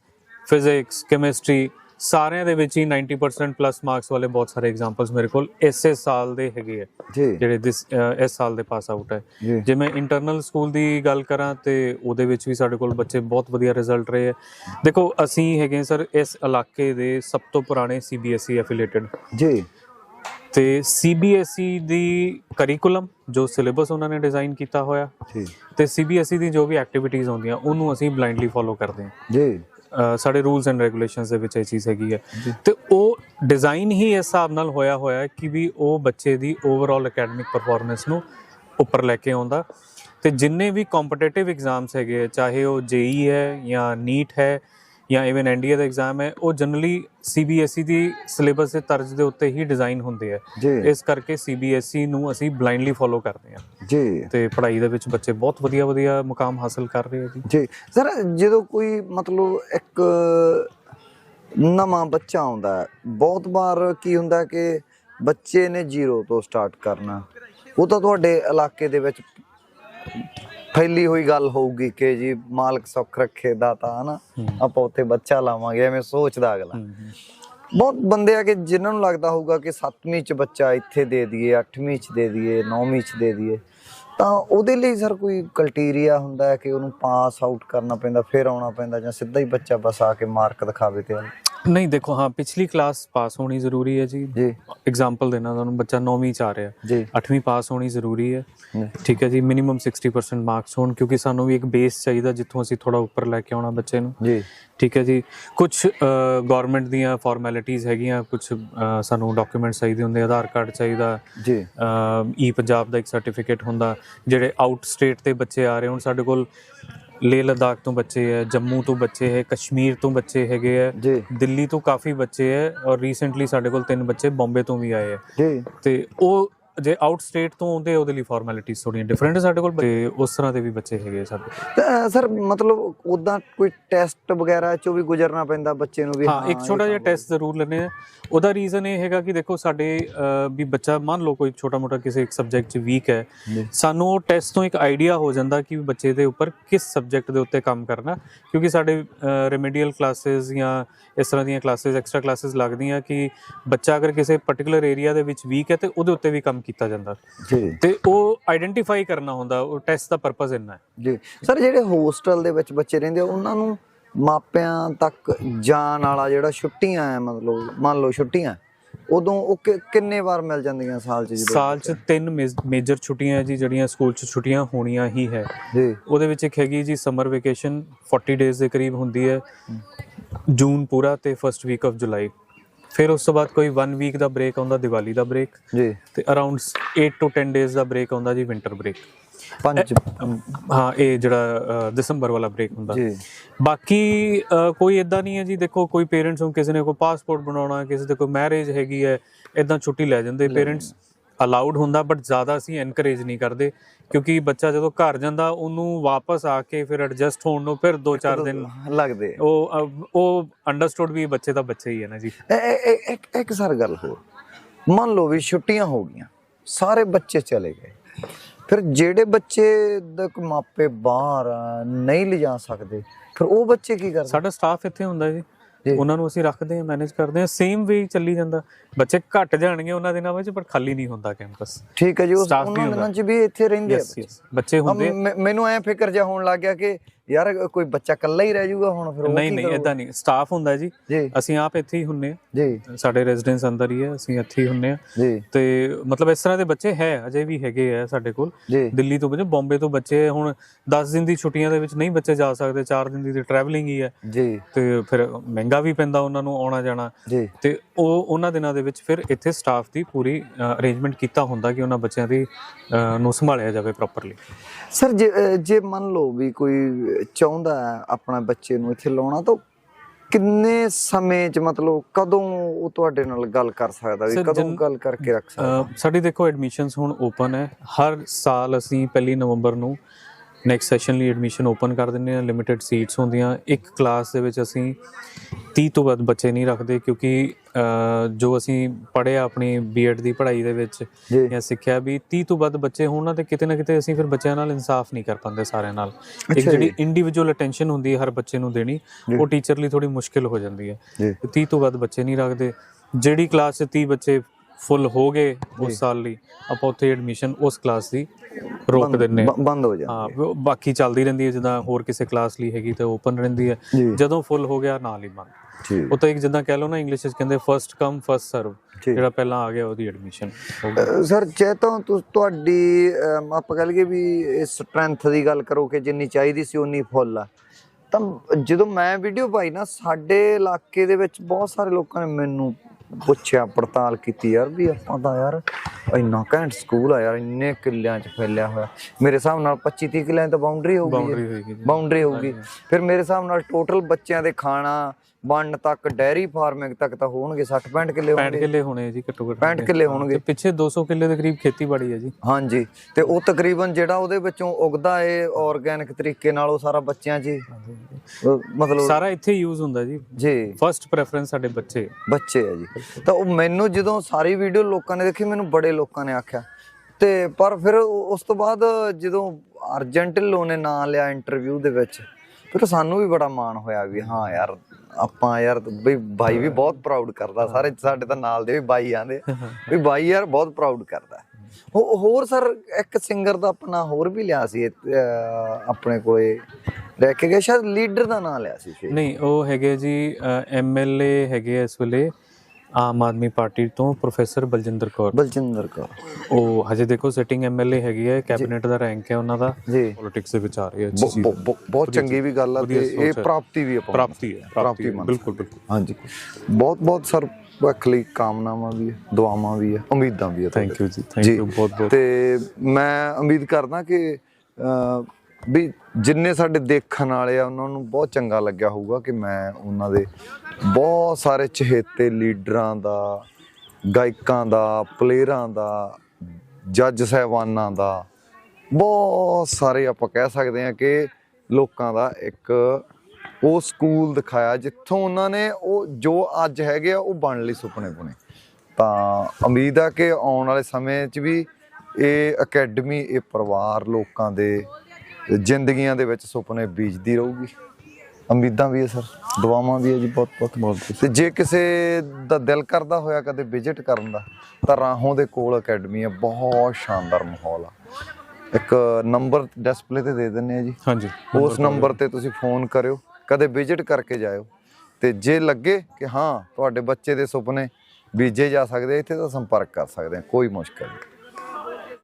physics chemistry ਸਾਰਿਆਂ ਦੇ ਵਿੱਚ ਹੀ 90% ਪਲੱਸ ਮਾਰਕਸ ਵਾਲੇ ਬਹੁਤ ਸਾਰੇ ਐਗਜ਼ਾਮਪਲਸ ਮੇਰੇ ਕੋਲ ਇਸੇ ਸਾਲ ਦੇ ਹੈਗੇ ਆ। ਜੀ। ਜਿਹੜੇ ਅਹ, ਇਸ ਸਾਲ ਦੇ ਪਾਸ ਆਊਟ ਹੈ ਜੀ। ਮੈਂ ਇੰਟਰਨਲ ਸਕੂਲ ਦੀ ਗੱਲ ਕਰਾਂ ਤੇ ਉਹਦੇ ਵਿੱਚ ਵੀ ਸਾਡੇ ਕੋਲ ਬੱਚੇ ਬਹੁਤ ਵਧੀਆ ਰਿਜ਼ਲਟ ਰਹੇ ਹੈ ਦੇਖੋ ਅਸੀਂ ਹੈਗੇ ਸਰ ਇਸ ਇਲਾਕੇ ਦੇ ਸਭ ਤੋਂ ਪੁਰਾਣੇ ਸੀਬੀਐਸਈ ਐਫੀਲੀਏਟਡ ਜੀ। ਤੇ ਸੀਬੀਐਸਈ ਦੀ ਕਰਿਕੂਲਮ ਜੋ ਸਿਲੇਬਸ ਉਹਨਾਂ ਨੇ ਡਿਜ਼ਾਈਨ ਕੀਤਾ ਹੋਇਆ। ਜੀ। ਤੇ ਸੀਬੀਐਸਈ ਦੀ ਜੋ ਵੀ ਐਕਟੀਵਿਟੀਜ਼ ਹੁੰਦੀਆਂ ਉਹਨੂੰ ਅਸੀਂ ਬਲਾਈਂਡਲੀ ਫੋਲੋ ਕਰਦੇ ਹਾਂ। ਜੀ। ਸਾਡੇ ਰੂਲਸ ਐਂਡ ਰੈਗੂਲੇਸ਼ਨਸ ਦੇ ਵਿੱਚ ਇਹ ਚੀਜ਼ ਹੈਗੀ ਹੈ। ਤੇ ਉਹ ਡਿਜ਼ਾਈਨ ਹੀ ਇਸ ਹਿਸਾਬ ਨਾਲ ਹੋਇਆ ਹੋਇਆ ਹੈ ਕਿ ਵੀ ਉਹ ਬੱਚੇ ਦੀ ਓਵਰਆਲ ਅਕੈਡਮਿਕ ਪਰਫਾਰਮੈਂਸ ਨੂੰ ਉੱਪਰ ਲੈ ਕੇ ਆਉਂਦਾ। ਤੇ ਜਿੰਨੇ ਵੀ ਕੰਪੀਟੀਟਿਵ ਐਗਜ਼ਾਮਸ ਹੈਗੇ ਚਾਹੇ ਉਹ ਜੇਈ ਹੈ ਜਾਂ ਨੀਟ ਹੈ ਜਾਂ ਇਵਨ ਐਨਡੀਏ ਦਾ ਐਗਜ਼ਾਮ ਹੈ ਉਹ ਜਨਰਲੀ ਸੀਬੀਐਸਈ ਦੀ ਸਿਲੇਬਸ ਦੇ ਤਰਜ਼ ਦੇ ਉੱਤੇ ਹੀ ਡਿਜ਼ਾਈਨ ਹੁੰਦੇ ਆ। ਇਸ ਕਰਕੇ ਸੀਬੀਐਸਈ ਨੂੰ ਅਸੀਂ ਬਲਾਈਂਡਲੀ ਫੋਲੋ ਕਰਦੇ ਹਾਂ। ਜੀ। ਤੇ ਪੜ੍ਹਾਈ ਦੇ ਵਿੱਚ ਬੱਚੇ ਬਹੁਤ ਵਧੀਆ ਵਧੀਆ ਮੁਕਾਮ ਹਾਸਲ ਕਰ ਰਹੇ ਆ ਜੀ। ਜੀ। ਸਰ ਜਦੋਂ ਕੋਈ ਮਤਲਬ ਇੱਕ ਨਵਾਂ ਬੱਚਾ ਆਉਂਦਾ ਬਹੁਤ ਵਾਰ ਕੀ ਹੁੰਦਾ ਕਿ ਬੱਚੇ ਨੇ ਜ਼ੀਰੋ ਤੋਂ ਸਟਾਰਟ ਕਰਨਾ। ਉਹ ਤਾਂ ਤੁਹਾਡੇ ਇਲਾਕੇ ਦੇ ਵਿੱਚ ਫੈਲੀ ਹੋਈ ਗੱਲ ਹੋਊਗੀ ਕਿ ਜੀ ਮਾਲਕ ਸੁੱਖ ਰੱਖੇ ਦਾਤਾ ਹਨਾ? ਆਪਾਂ ਉੱਥੇ ਬੱਚਾ ਲਾਵਾਂਗੇ ਐਵੇਂ ਸੋਚਦਾ ਅਗਲਾ। ਬਹੁਤ ਬੰਦੇ ਆ ਕਿ ਜਿਨ੍ਹਾਂ ਨੂੰ ਲੱਗਦਾ ਹੋਊਗਾ ਕਿ 7ਵੀਂ ਚ ਬੱਚਾ ਇੱਥੇ ਦੇ ਦਈਏ 8ਵੀਂ ਚ ਦੇ ਦਈਏ 9ਵੀਂ ਚ ਦੇ ਦਈਏ ਤਾਂ ਉਹਦੇ ਲਈ ਸਰ ਕੋਈ ਕ੍ਰਾਈਟੇਰੀਆ ਹੁੰਦਾ ਹੈ ਕਿ ਉਹਨੂੰ ਪਾਸ ਆਊਟ ਕਰਨਾ ਪੈਂਦਾ ਫਿਰ ਆਉਣਾ ਪੈਂਦਾ ਜਾਂ ਸਿੱਧਾ ਹੀ ਬੱਚਾ ਬਸ ਆ ਕੇ ਮਾਰਕ ਦਿਖਾਵੇ ਤੇ ਨਹੀਂ ਦੇਖੋ ਹਾਂ ਪਿਛਲੀ ਕਲਾਸ ਪਾਸ ਹੋਣੀ ਜ਼ਰੂਰੀ ਹੈ ਜੀ। ਜੀ। ਐਗਜ਼ਾਮਪਲ ਦੇਣਾ ਤੁਹਾਨੂੰ ਬੱਚਾ 9ਵੀਂ ਚ ਆ ਰਿਹਾ। ਜੀ। 8ਵੀਂ ਪਾਸ ਹੋਣੀ ਜ਼ਰੂਰੀ ਹੈ। ਠੀਕ ਹੈ ਜੀ ਮਿਨੀਮਮ 60% ਮਾਰਕਸ ਹੋਣ ਕਿਉਂਕਿ ਸਾਨੂੰ ਵੀ ਇੱਕ ਬੇਸ ਚਾਹੀਦਾ ਜਿੱਥੋਂ ਅਸੀਂ ਥੋੜਾ ਉੱਪਰ ਲੈ ਕੇ ਆਉਣਾ ਬੱਚੇ ਨੂੰ। ਜੀ। ਠੀਕ ਹੈ ਜੀ ਕੁਝ ਗਵਰਨਮੈਂਟ ਦੀਆਂ ਫਾਰਮੈਲਿਟੀਆਂ ਹੈਗੀਆਂ ਕੁਝ ਸਾਨੂੰ ਡਾਕੂਮੈਂਟਸ ਚਾਹੀਦੇ ਹੁੰਦੇ ਆਧਾਰ ਕਾਰਡ ਚਾਹੀਦਾ। ਜੀ। ਈ ਪੰਜਾਬ ਦਾ ਇੱਕ ਸਰਟੀਫਿਕੇਟ ਹੁੰਦਾ ਜਿਹੜੇ ਆਊਟ ਸਟੇਟ ਤੇ ਬੱਚੇ ਆ ਰਹੇ ਹੁਣ ਸਾਡੇ ਕੋਲ ਲੇਹ ਲਦਾਖ ਤੋਂ ਬੱਚੇ ਹੈ ਜੰਮੂ ਤੋਂ ਬੱਚੇ ਹੈ ਕਸ਼ਮੀਰ ਤੋਂ ਬੱਚੇ ਹੈਗੇ ਹੈ ਜੀ। ਦਿੱਲੀ ਤੋਂ ਕਾਫੀ ਬੱਚੇ ਹੈ ਔਰ ਰੀਸੈਂਟਲੀ ਸਾਡੇ ਕੋਲ ਤਿੰਨ ਬੱਚੇ ਬੰਬੇ ਤੋਂ ਵੀ ਆਏ ਹੈ। ਜੀ। ਤੇ ਉਹ ਜੇ ਆਊਟ ਸਟੇਟ ਤੋਂ ਆਉਂਦੇ ਉਹਦੇ ਲਈ ਫਾਰਮੈਲਿਟੀਜ਼ ਥੋੜੀਆਂ ਡਿਫਰੈਂਟ ਸਾਡੇ ਕੋਲ ਤੇ ਉਸ ਤਰ੍ਹਾਂ ਦੇ ਵੀ ਬੱਚੇ ਹੈਗੇ ਸਾਡੇ ਸਰ ਮਤਲਬ ਉਦਾਂ ਕੋਈ ਟੈਸਟ ਵਗੈਰਾ ਚੋਂ ਵੀ ਗੁਜ਼ਰਨਾ ਪੈਂਦਾ ਬੱਚੇ ਨੂੰ ਵੀ? ਹਾਂ ਇੱਕ ਛੋਟਾ ਜਿਹਾ ਟੈਸਟ ਜ਼ਰੂਰ ਲੈਣੇ ਆ। ਉਹਦਾ ਰੀਜ਼ਨ ਇਹ ਹੈਗਾ ਕਿ ਦੇਖੋ ਸਾਡੇ ਵੀ ਬੱਚਾ ਮੰਨ ਲਓ ਕੋਈ ਛੋਟਾ ਮੋਟਾ ਕਿਸੇ ਇੱਕ ਸਬਜੈਕਟ 'ਚ ਵੀਕ ਹੈ। ਸਾਨੂੰ ਉਹ ਟੈਸਟ ਤੋਂ ਇੱਕ ਆਈਡੀਆ ਹੋ ਜਾਂਦਾ ਕਿ ਬੱਚੇ ਦੇ ਉੱਪਰ ਕਿਸ ਸਬਜੈਕਟ ਦੇ ਉੱਤੇ ਕੰਮ ਕਰਨਾ। ਕਿਉਂਕਿ ਸਾਡੇ ਰੈਮੀਡੀਅਲ ਕਲਾਸਿਸ ਜਾਂ ਇਸ ਤਰ੍ਹਾਂ ਦੀਆਂ ਕਲਾਸਿਸ ਐਕਸਟਰਾ ਕਲਾਸਿਸ ਲੱਗਦੀਆਂ ਕਿ ਬੱਚਾ ਅਗਰ ਕਿਸੇ ਪਾਰਟਿਕੂਲਰ ਏਰੀਆ ਦੇ ਵਿੱਚ ਵੀਕ ਹੈ ਤੇ ਉਹਦੇ ਉੱਤੇ ਵੀ ਕੰਮ ਕੀਤਾ ਜਾਂਦਾ। ਜੀ। ਤੇ ਉਹ ਆਇਡੈਂਟੀਫਾਈ ਕਰਨਾ ਹੁੰਦਾ ਉਹ ਟੈਸਟ ਦਾ ਪਰਪਸ ਇੰਨਾ ਹੈ। ਜੀ। ਸਰ ਜਿਹੜੇ ਹੋਸਟਲ ਦੇ ਵਿੱਚ ਬੱਚੇ ਰਹਿੰਦੇ ਆ ਉਹਨਾਂ ਨੂੰ ਮਾਪਿਆਂ ਤੱਕ ਜਾਣ ਵਾਲਾ ਜਿਹੜਾ ਛੁੱਟੀਆਂ ਹੈ ਮਤਲਬ ਮੰਨ ਲਓ ਛੁੱਟੀਆਂ ਉਦੋਂ ਉਹ ਕਿੰਨੇ ਵਾਰ ਮਿਲ ਜਾਂਦੀਆਂ ਸਾਲ 'ਚ ਜਦੋਂ ਸਾਲ 'ਚ ਤਿੰਨ ਮੇਜਰ ਛੁੱਟੀਆਂ ਜੀ ਜਿਹੜੀਆਂ ਸਕੂਲ 'ਚ ਛੁੱਟੀਆਂ ਹੋਣੀਆਂ ਹੀ ਹੈ। ਜੀ। ਉਹਦੇ ਵਿੱਚ ਇੱਕ ਹੈਗੀ ਜੀ ਸਮਰ ਵੇਕੇਸ਼ਨ 40 ਡੇਜ਼ ਦੇ ਕਰੀਬ ਹੁੰਦੀ ਹੈ। ਜੂਨ ਪੂਰਾ ਤੇ ਫਰਸਟ ਵੀਕ ਆਫ ਜੁਲਾਈ ਫਿਰ ਉਸ ਤੋਂ ਬਾਅਦ ਕੋਈ 1 ਵੀਕ ਦਾ ਬ੍ਰੇਕ ਆਉਂਦਾ ਦੀਵਾਲੀ ਦਾ ਬ੍ਰੇਕ ਜੀ। ਤੇ ਅਰਾਊਂਡ 8 ਤੋਂ 10 ਡੇਜ਼ ਦਾ ਬ੍ਰੇਕ ਆਉਂਦਾ ਜੀ ਵਿੰਟਰ ਬ੍ਰੇਕ ਪੰਜ। ਹਾਂ ਇਹ ਜਿਹੜਾ ਦਸੰਬਰ ਵਾਲਾ ਬ੍ਰੇਕ ਹੁੰਦਾ। ਜੀ। ਬਾਕੀ ਕੋਈ ਇਦਾਂ ਨਹੀਂ ਹੈ ਜੀ ਦੇਖੋ ਕੋਈ ਪੇਰੈਂਟਸ ਨੂੰ ਕਿਸੇ ਨੇ ਕੋਈ ਪਾਸਪੋਰਟ ਬਣਾਉਣਾ ਕਿਸੇ ਦੇ ਕੋਈ ਮੈਰਿਜ ਹੈਗੀ ਹੈ ਇਦਾਂ ਛੁੱਟੀ ਲੈ ਜਾਂਦੇ ਪੇਰੈਂਟਸ ਅਲਾਉਡ ਹੁੰਦਾ ਬਟ ਜ਼ਿਆਦਾ ਅਸੀਂ ਐਨਕਰੇਜ ਨਹੀਂ ਕਰਦੇ ਕਿਉਂਕਿ ਬੱਚਾ ਜਦੋਂ ਘਰ ਜਾਂਦਾ ਉਹਨੂੰ ਵਾਪਸ ਆ ਕੇ ਫਿਰ ਐਡਜਸਟ ਹੋਣ ਨੂੰ ਫਿਰ 2-4 ਦਿਨ ਲੱਗਦੇ। ਉਹ ਉਹ ਅੰਡਰਸਟੂਡ ਵੀ ਬੱਚੇ ਦਾ ਬੱਚਾ ਹੀ ਹੈ ਨਾ ਜੀ ਇੱਕ ਇੱਕ ਸਰ ਗੱਲ ਹੋਰ ਮੰਨ ਲਓ ਵੀ ਛੁੱਟੀਆਂ ਹੋ ਗਈਆਂ ਸਾਰੇ ਬੱਚੇ ਚਲੇ ਗਏ ਫਿਰ ਜਿਹੜੇ ਬੱਚੇ ਦੇ ਮਾਪੇ ਬਾਹਰ ਨਹੀਂ ਲਿਜਾ ਸਕਦੇ ਫਿਰ ਉਹ ਬੱਚੇ ਕੀ ਕਰਦੇ ਸਾਡਾ ਸਟਾਫ ਇੱਥੇ ਹੁੰਦਾ ਜੀ। ਉਹਨਾਂ ਨੂੰ ਅਸੀਂ ਰੱਖਦੇ ਹਾਂ ਮੈਨੇਜ ਕਰਦੇ ਹਾਂ ਸੇਮ ਵੇ ਚੱਲੀ ਜਾਂਦਾ। ਬੱਚੇ ਘਟ ਜਾਣਗੇ ਉਹਨਾਂ ਦਿਨਾਂ ਵਿੱਚ ਪਰ ਖਾਲੀ ਨਹੀਂ ਹੁੰਦਾ ਕੈਂਪਸ ਠੀਕ ਹੈ ਜੀ ਉਹਨਾਂ। ਦਿਨਾਂ 'ਚ ਵੀ ਇੱਥੇ ਰਹਿੰਦੇ ਆ ਬੱਚੇ। ਹੁੰਦੇ ਮੈਨੂੰ ਐ ਫਿਕਰ ਜਿਹਾ ਹੋਣ ਲੱਗ ਗਿਆ ਕਿ ਯਾਰ ਕੋਈ ਬੱਚਾ ਇਕੱਲਾ ਹੀ ਰਹਿ ਜਾਊਗਾ ਹੁਣ ਫਿਰ ਉਹ ਨਹੀਂ ਨਹੀਂ? ਇਦਾਂ ਨਹੀਂ। ਸਟਾਫ ਹੁੰਦਾ ਜੀ। ਅਸੀਂ ਆਪ ਇੱਥੇ ਹੀ ਹੁੰਨੇ ਆ। ਜੀ। ਸਾਡੇ ਰੈਜ਼ੀਡੈਂਸ ਅੰਦਰ ਹੀ ਹੈ ਅਸੀਂ ਇੱਥੇ ਹੀ ਹੁੰਨੇ ਆ। ਜੀ। ਤੇ ਮਤਲਬ ਇਸ ਤਰ੍ਹਾਂ ਦੇ ਬੱਚੇ ਹੈ ਅਜੇ ਵੀ ਹੈਗੇ ਆ ਸਾਡੇ ਕੋਲ। ਦਿੱਲੀ ਤੋਂ ਬੱਚੇ ਬੰਬੇ ਤੋਂ ਬੱਚੇ ਹੁਣ 10 ਦਿਨ ਦੀ ਛੁੱਟੀਆਂ ਦੇ ਵਿੱਚ ਨਹੀਂ ਬੱਚੇ ਜਾ ਸਕਦੇ 4 ਦਿਨ ਦੀ ਟਰੈਵਲਿੰਗ ਹੀ ਹੈ ਜੀ। ਤੇ ਫਿਰ ਮਹਿੰਗਾ ਵੀ ਪੈਂਦਾ ਉਹਨਾਂ ਨੂੰ ਆਉਣਾ ਜਾਣਾ। ਜੀ। ਤੇ ਉਹ ਉਹਨਾਂ ਦਿਨਾਂ ਦੇ ਵਿੱਚ ਫਿਰ ਇੱਥੇ ਸਟਾਫ ਦੀ ਪੂਰੀ ਅਰੇਂਜਮੈਂਟ ਕੀਤਾ ਹੁੰਦਾ ਕਿ ਉਹਨਾਂ ਬੱਚਿਆਂ ਦੀ ਨੂੰ ਸੰਭਾਲਿਆ ਜਾਵੇ ਪ੍ਰੋਪਰਲੀ ਸਰ ਜੇ ਮੰਨ ਲਓ ਵੀ ਕੋਈ ਚਾਹੁੰਦਾ ਆਪਣਾ ਬੱਚੇ ਨੂੰ ਇੱਥੇ ਲਾਉਣਾ ਤਾਂ ਕਿੰਨੇ ਸਮੇਂ ਚ ਮਤਲਬ ਕਦੋਂ ਉਹ ਤੁਹਾਡੇ ਨਾਲ ਗੱਲ ਕਰ ਸਕਦਾ ਵੀ ਕਦੋਂ ਗੱਲ ਕਰਕੇ ਰੱਖ ਸਕਦਾ? ਸਾਡੀ ਦੇਖੋ ਐਡਮਿਸ਼ਨਸ ਹੁਣ ਓਪਨ ਹੈ। ਹਰ ਸਾਲ ਅਸੀਂ ਪਹਿਲੀ ਨਵੰਬਰ ਨੂੰ ਨੈਕਸਟ ਸੈਸ਼ਨ ਲਈ ਐਡਮਿਸ਼ਨ ਓਪਨ ਕਰ ਦਿੰਦੇ ਹਾਂ ਲਿਮਿਟਿਡ ਸੀਟਸ ਹੁੰਦੀਆਂ। ਇੱਕ ਕਲਾਸ ਦੇ ਵਿੱਚ ਅਸੀਂ 30 ਤੋਂ ਵੱਧ ਬੱਚੇ ਨਹੀਂ ਰੱਖਦੇ ਕਿਉਂਕਿ ਜੋ ਅਸੀਂ ਪੜ੍ਹਿਆ ਆਪਣੀ ਬੀਐਡ ਦੀ ਪੜ੍ਹਾਈ ਦੇ ਵਿੱਚ ਜੀ। ਸਿੱਖਿਆ ਵੀ 30 ਤੋਂ ਵੱਧ ਬੱਚੇ ਹੋਣ ਨਾ ਤੇ ਕਿਤੇ ਨਾ ਕਿਤੇ ਅਸੀਂ ਫਿਰ ਬੱਚਿਆਂ ਨਾਲ ਇਨਸਾਫ ਨਹੀਂ ਕਰ ਪਾਉਂਦੇ ਸਾਰਿਆਂ ਨਾਲ। ਇੱਕ ਜਿਹੜੀ। ਇੰਡੀਵਿਜੂਅਲ ਅਟੈਂਸ਼ਨ ਹੁੰਦੀ ਹੈ ਹਰ ਬੱਚੇ ਨੂੰ ਦੇਣੀ। ਉਹ ਟੀਚਰ ਲਈ ਥੋੜੀ ਮੁਸ਼ਕਿਲ ਹੋ ਜਾਂਦੀ ਹੈ। ਜੀ। ਤੇ 30 ਤੋਂ ਵੱਧ ਬੱਚੇ ਨਹੀਂ ਰੱਖਦੇ। ਜਿਹੜੀ ਕਲਾਸ 'ਚ 30 ਬੱਚੇ ਫੁੱਲ ਹੋ ਗਏ ਉਸ ਸਾਲ ਲਈ ਆਪਾਂ ਉੱਥੇ ਐਡਮਿਸ਼ਨ ਉਸ ਕਲਾਸ ਦੀ ਰੋਕ ਦਿੰਨੇ। ਬ- ਬੰਦ ਹੋ ਜਾ ਹਾਂ ਉਹ ਬਾਕੀ ਚੱਲਦੀ ਰਹਿੰਦੀ ਹੈ ਜਿੱਦਾਂ ਹੋਰ ਕਿਸੇ ਕਲਾਸ ਲਈ ਹੈਗੀ ਤੇ ਓਪਨ ਰਹਿੰਦੀ ਹੈ। ਜੀ। ਜਦੋਂ ਫੁੱਲ ਹੋ ਗਿਆ ਨਾਲ ਹੀ ਬੰਦ। ਜੀ। ਉਹ ਤਾਂ ਇੱਕ ਜਿੱਦਾਂ ਕਹਿ ਲਓ ਨਾ ਇੰਗਲਿਸ਼ ਵਿੱਚ ਕਹਿੰਦੇ ਫਰਸਟ ਕਮ ਫਰਸਟ ਸਰਵ ਜੀ। ਜਿਹੜਾ ਪਹਿਲਾਂ ਆ ਗਿਆ ਉਹਦੀ ਐਡਮਿਸ਼ਨ ਸਰ ਚੇਤੋਂ ਤੁ- ਤੁਹਾਡੀ ਅਮ, ਆਪਾਂ ਕਹ ਲਈਏ ਵੀ ਸਟਰੈਂਥ ਦੀ ਗੱਲ ਕਰੋ ਕਿ ਜਿੰਨੀ ਚਾਹੀਦੀ ਸੀ ਉਨੀ ਫੁੱਲ ਆ। ਤਾਂ ਜਦੋਂ ਮੈਂ ਵੀਡੀਓ ਪਾਈ ਨਾ ਸਾਡੇ ਇਲਾਕੇ ਦੇ ਵਿੱਚ ਬਹੁਤ ਸਾਰੇ ਲੋਕਾਂ ਨੇ ਮੈਨੂੰ ਪੁੱਛਿਆ ਪੜਤਾਲ ਕੀਤੀ ਯਾਰ ਵੀ ਆਪਾਂ ਤਾਂ ਯਾਰ ਇੰਨਾ ਘੈਂਟ ਸਕੂਲ ਆ ਯਾਰ ਇੰਨੇ ਕਿੱਲਿਆਂ 'ਚ ਫੈਲਿਆ ਹੋਇਆ। ਮੇਰੇ ਹਿਸਾਬ ਨਾਲ 25 30 ਕਿੱਲਿਆਂ ਤਾਂ ਬਾਉਂਡਰੀ ਹੋਊਗੀ ਬਾਉਂਡਰੀ ਹੋਊਗੀ। ਫਿਰ ਮੇਰੇ ਹਿਸਾਬ ਨਾਲ ਟੋਟਲ ਬੱਚਿਆਂ ਦੇ ਖਾਣਾ ਬਣਨ ਤੱਕ ਡੈਰੀ ਫਾਰਮਿੰਗ ਤੱਕ ਤਾਂ ਹੋਣਗੇ 60 65 ਕਿੱਲੇ 65 ਹੋਣਗੇ। ਕਿੱਲੇ ਹੋਣੇ ਜੀ ਘੱਟੋ ਘੱਟ 65 ਕਿੱਲੇ ਹੋਣਗੇ। ਤੇ ਪਿੱਛੇ 200 ਕਿੱਲੇ ਦੇ ਕਰੀਬ ਖੇਤੀਬਾੜੀ ਹੈ ਜੀ। ਹਾਂਜੀ ਤੇ ਉਹ ਤਕਰੀਬਨ ਜਿਹੜਾ ਉਹਦੇ ਵਿੱਚੋਂ ਉਗਦਾ ਏ ਆਰਗੈਨਿਕ ਤਰੀਕੇ ਨਾਲ ਉਹ ਸਾਰਾ ਬੱਚਿਆਂ 'ਚ ਮਤਲਬ ਸਾਰਾ ਇੱਥੇ ਯੂਜ਼ ਹੁੰਦਾ ਜੀ। ਜੀ। ਫਰਸਟ ਪ੍ਰੈਫਰੈਂਸ ਸਾਡੇ ਬੱਚੇ। ਬੱਚੇ ਆ ਜੀ। ਤਾਂ ਉਹ ਮੈਨੂੰ ਜਦੋਂ ਸਾਰੀ ਵੀਡੀਓ ਲੋਕਾਂ ਨੇ ਦੇਖੀ ਮੈਨੂੰ ਬੜੇ ਲੋਕਾਂ ਨੇ ਆਖਿਆ। ਤੇ ਪਰ ਫਿਰ ਉਸ ਤੋਂ ਬਾਅਦ ਜਦੋਂ ਅਰਜੈਂਟ ਢਿੱਲੋਂ ਨੇ ਨਾਂ ਲਿਆ ਇੰਟਰਵਿਊ ਦੇ ਵਿੱਚ ਫਿਰ ਸਾਨੂੰ ਵੀ ਬੜਾ ਮਾਣ ਹੋਇਆ ਵੀ ਹਾਂ ਯਾਰ ਆਪਾਂ ਯਾਰ ਬਈ ਬਾਈ ਵੀ ਬਹੁਤ ਪ੍ਰਾਊਡ ਕਰਦਾ ਸਾਰੇ ਸਾਡੇ ਤਾਂ ਨਾਲ ਦੇ ਵੀ ਬਾਈ ਆਂਦੇ। ਵੀ ਬਾਈ ਯਾਰ ਬਹੁਤ ਪ੍ਰਾਊਡ ਕਰਦਾ। ਹੋ- ਹੋਰ ਸਰ ਇੱਕ ਸਿੰਗਰ ਦਾ ਆਪਣਾ ਹੋਰ ਵੀ ਲਿਆ ਸੀ ਆਪਣੇ ਕੋਲੇ ਲੈ ਕੇ ਗਏ ਸ਼ਾਇਦ ਲੀਡਰ ਦਾ ਨਾਂ ਲਿਆ ਸੀ। ਨਹੀਂ ਉਹ ਹੈਗੇ ਜੀ ਐਮਐਲਏ ਹੈਗੇ ਇਸ ਵੇਲੇ। ਆਮ ਆਦਮੀ ਪਾਰਟੀ ਤੋਂ ਪ੍ਰੋਫੈਸਰ ਬਲਜਿੰਦਰ ਕੌਰ। ਬਲਜਿੰਦਰ ਕੌਰ। ਉਹ ਹਜੇ ਦੇਖੋ ਸਿਟਿੰਗ ਐਮਐਲਏ ਹੈਗੀ ਹੈ ਕੈਬਨਿਟ ਦਾ ਰੈਂਕ ਹੈ ਉਹਨਾਂ ਦਾ। ਜੀ। ਪੋਲਿਟਿਕਸ ਦੇ ਵਿੱਚ ਆ ਰਹੀ ਹੈ ਅੱਛੀ ਚੀਜ਼। ਬਹੁਤ ਚੰਗੀ ਵੀ ਗੱਲ ਆ ਤੇ ਇਹ। ਪ੍ਰਾਪਤੀ ਵੀ ਆਪਾਂ ਪ੍ਰਾਪਤੀ ਹੈ ਪ੍ਰਾਪਤੀ ਬਿਲਕੁਲ ਬਿਲਕੁਲ। ਹਾਂਜੀ। ਬਹੁਤ ਬਹੁਤ ਸਰ ਭਵਿੱਖ ਲਈ ਕਾਮਨਾਵਾਂ ਵੀ ਹੈ ਦੁਆਵਾਂ ਵੀ ਹੈ ਉਮੀਦਾਂ ਵੀ ਹੈ ਥੈਂਕ ਯੂ ਜੀ ਥੈਂਕ। ਯੂ ਬਹੁਤ ਬਹੁਤ। ਤੇ ਮੈਂ ਉਮੀਦ ਕਰਦਾ ਕਿ ਵੀ ਜਿੰਨੇ ਸਾਡੇ ਦੇਖਣ ਵਾਲੇ ਆ, ਉਹਨਾਂ ਨੂੰ ਬਹੁਤ ਚੰਗਾ ਲੱਗਿਆ ਹੋਊਗਾ ਕਿ ਮੈਂ ਉਹਨਾਂ ਦੇ ਬਹੁਤ ਸਾਰੇ ਚਹੇਤੇ ਲੀਡਰਾਂ ਦਾ, ਗਾਇਕਾਂ ਦਾ ਪਲੇਅਰਾਂ ਦਾ, ਜੱਜ ਸਹਿਬਾਨਾਂ ਦਾ, ਬਹੁਤ ਸਾਰੇ ਆਪਾਂ ਕਹਿ ਸਕਦੇ ਹਾਂ ਕਿ ਲੋਕਾਂ ਦਾ ਇੱਕ ਉਹ ਸਕੂਲ ਦਿਖਾਇਆ ਜਿੱਥੋਂ ਉਹਨਾਂ ਨੇ ਉਹ ਜੋ ਅੱਜ ਹੈਗੇ ਆ, ਉਹ ਬਣ ਲਈ ਸੁਪਨੇ ਬੁਣੇ ਤਾਂ ਉਮੀਦ ਆ ਕਿ ਆਉਣ ਵਾਲੇ ਸਮੇਂ 'ਚ ਵੀ ਇਹ ਅਕੈਡਮੀ, ਇਹ ਪਰਿਵਾਰ ਲੋਕਾਂ ਦੇ ਜ਼ਿੰਦਗੀਆਂ ਦੇ ਵਿੱਚ ਸੁਪਨੇ ਬੀਜਦੀ ਰਹੂਗੀ। ਉਮੀਦਾਂ ਵੀ ਹੈ ਸਰ ਦੁਆਵਾਂ ਵੀ ਹੈ ਜੀ ਬਹੁਤ ਬਹੁਤ। ਬਹੁਤ ਤੇ ਜੇ ਕਿਸੇ ਦਾ ਦਿਲ ਕਰਦਾ ਹੋਇਆ ਕਦੇ ਵਿਜ਼ਿਟ ਕਰਨ ਦਾ ਤਾਂ ਰਾਹੋਂ ਦੇ ਕੋਲ ਅਕੈਡਮੀ ਹੈ ਬਹੁਤ ਸ਼ਾਨਦਾਰ ਮਾਹੌਲ ਆ। ਇੱਕ ਨੰਬਰ ਡਿਸਪਲੇ ਤੇ ਦੇ ਦਿੰਨੇ ਆ ਜੀ। ਹਾਂਜੀ ਉਸ ਨੰਬਰ ਤੇ ਤੁਸੀਂ ਫੋਨ ਕਰਿਓ ਕਦੇ ਵਿਜ਼ਿਟ ਕਰਕੇ ਜਾਇਓ। ਤੇ ਜੇ ਲੱਗੇ ਕਿ ਹਾਂ ਤੁਹਾਡੇ ਬੱਚੇ ਦੇ ਸੁਪਨੇ ਬੀਜੇ ਜਾ ਸਕਦੇ ਇੱਥੇ ਤਾਂ ਸੰਪਰਕ ਕਰ ਸਕਦੇ ਆ ਕੋਈ ਮੁਸ਼ਕਲ ਨਹੀਂ।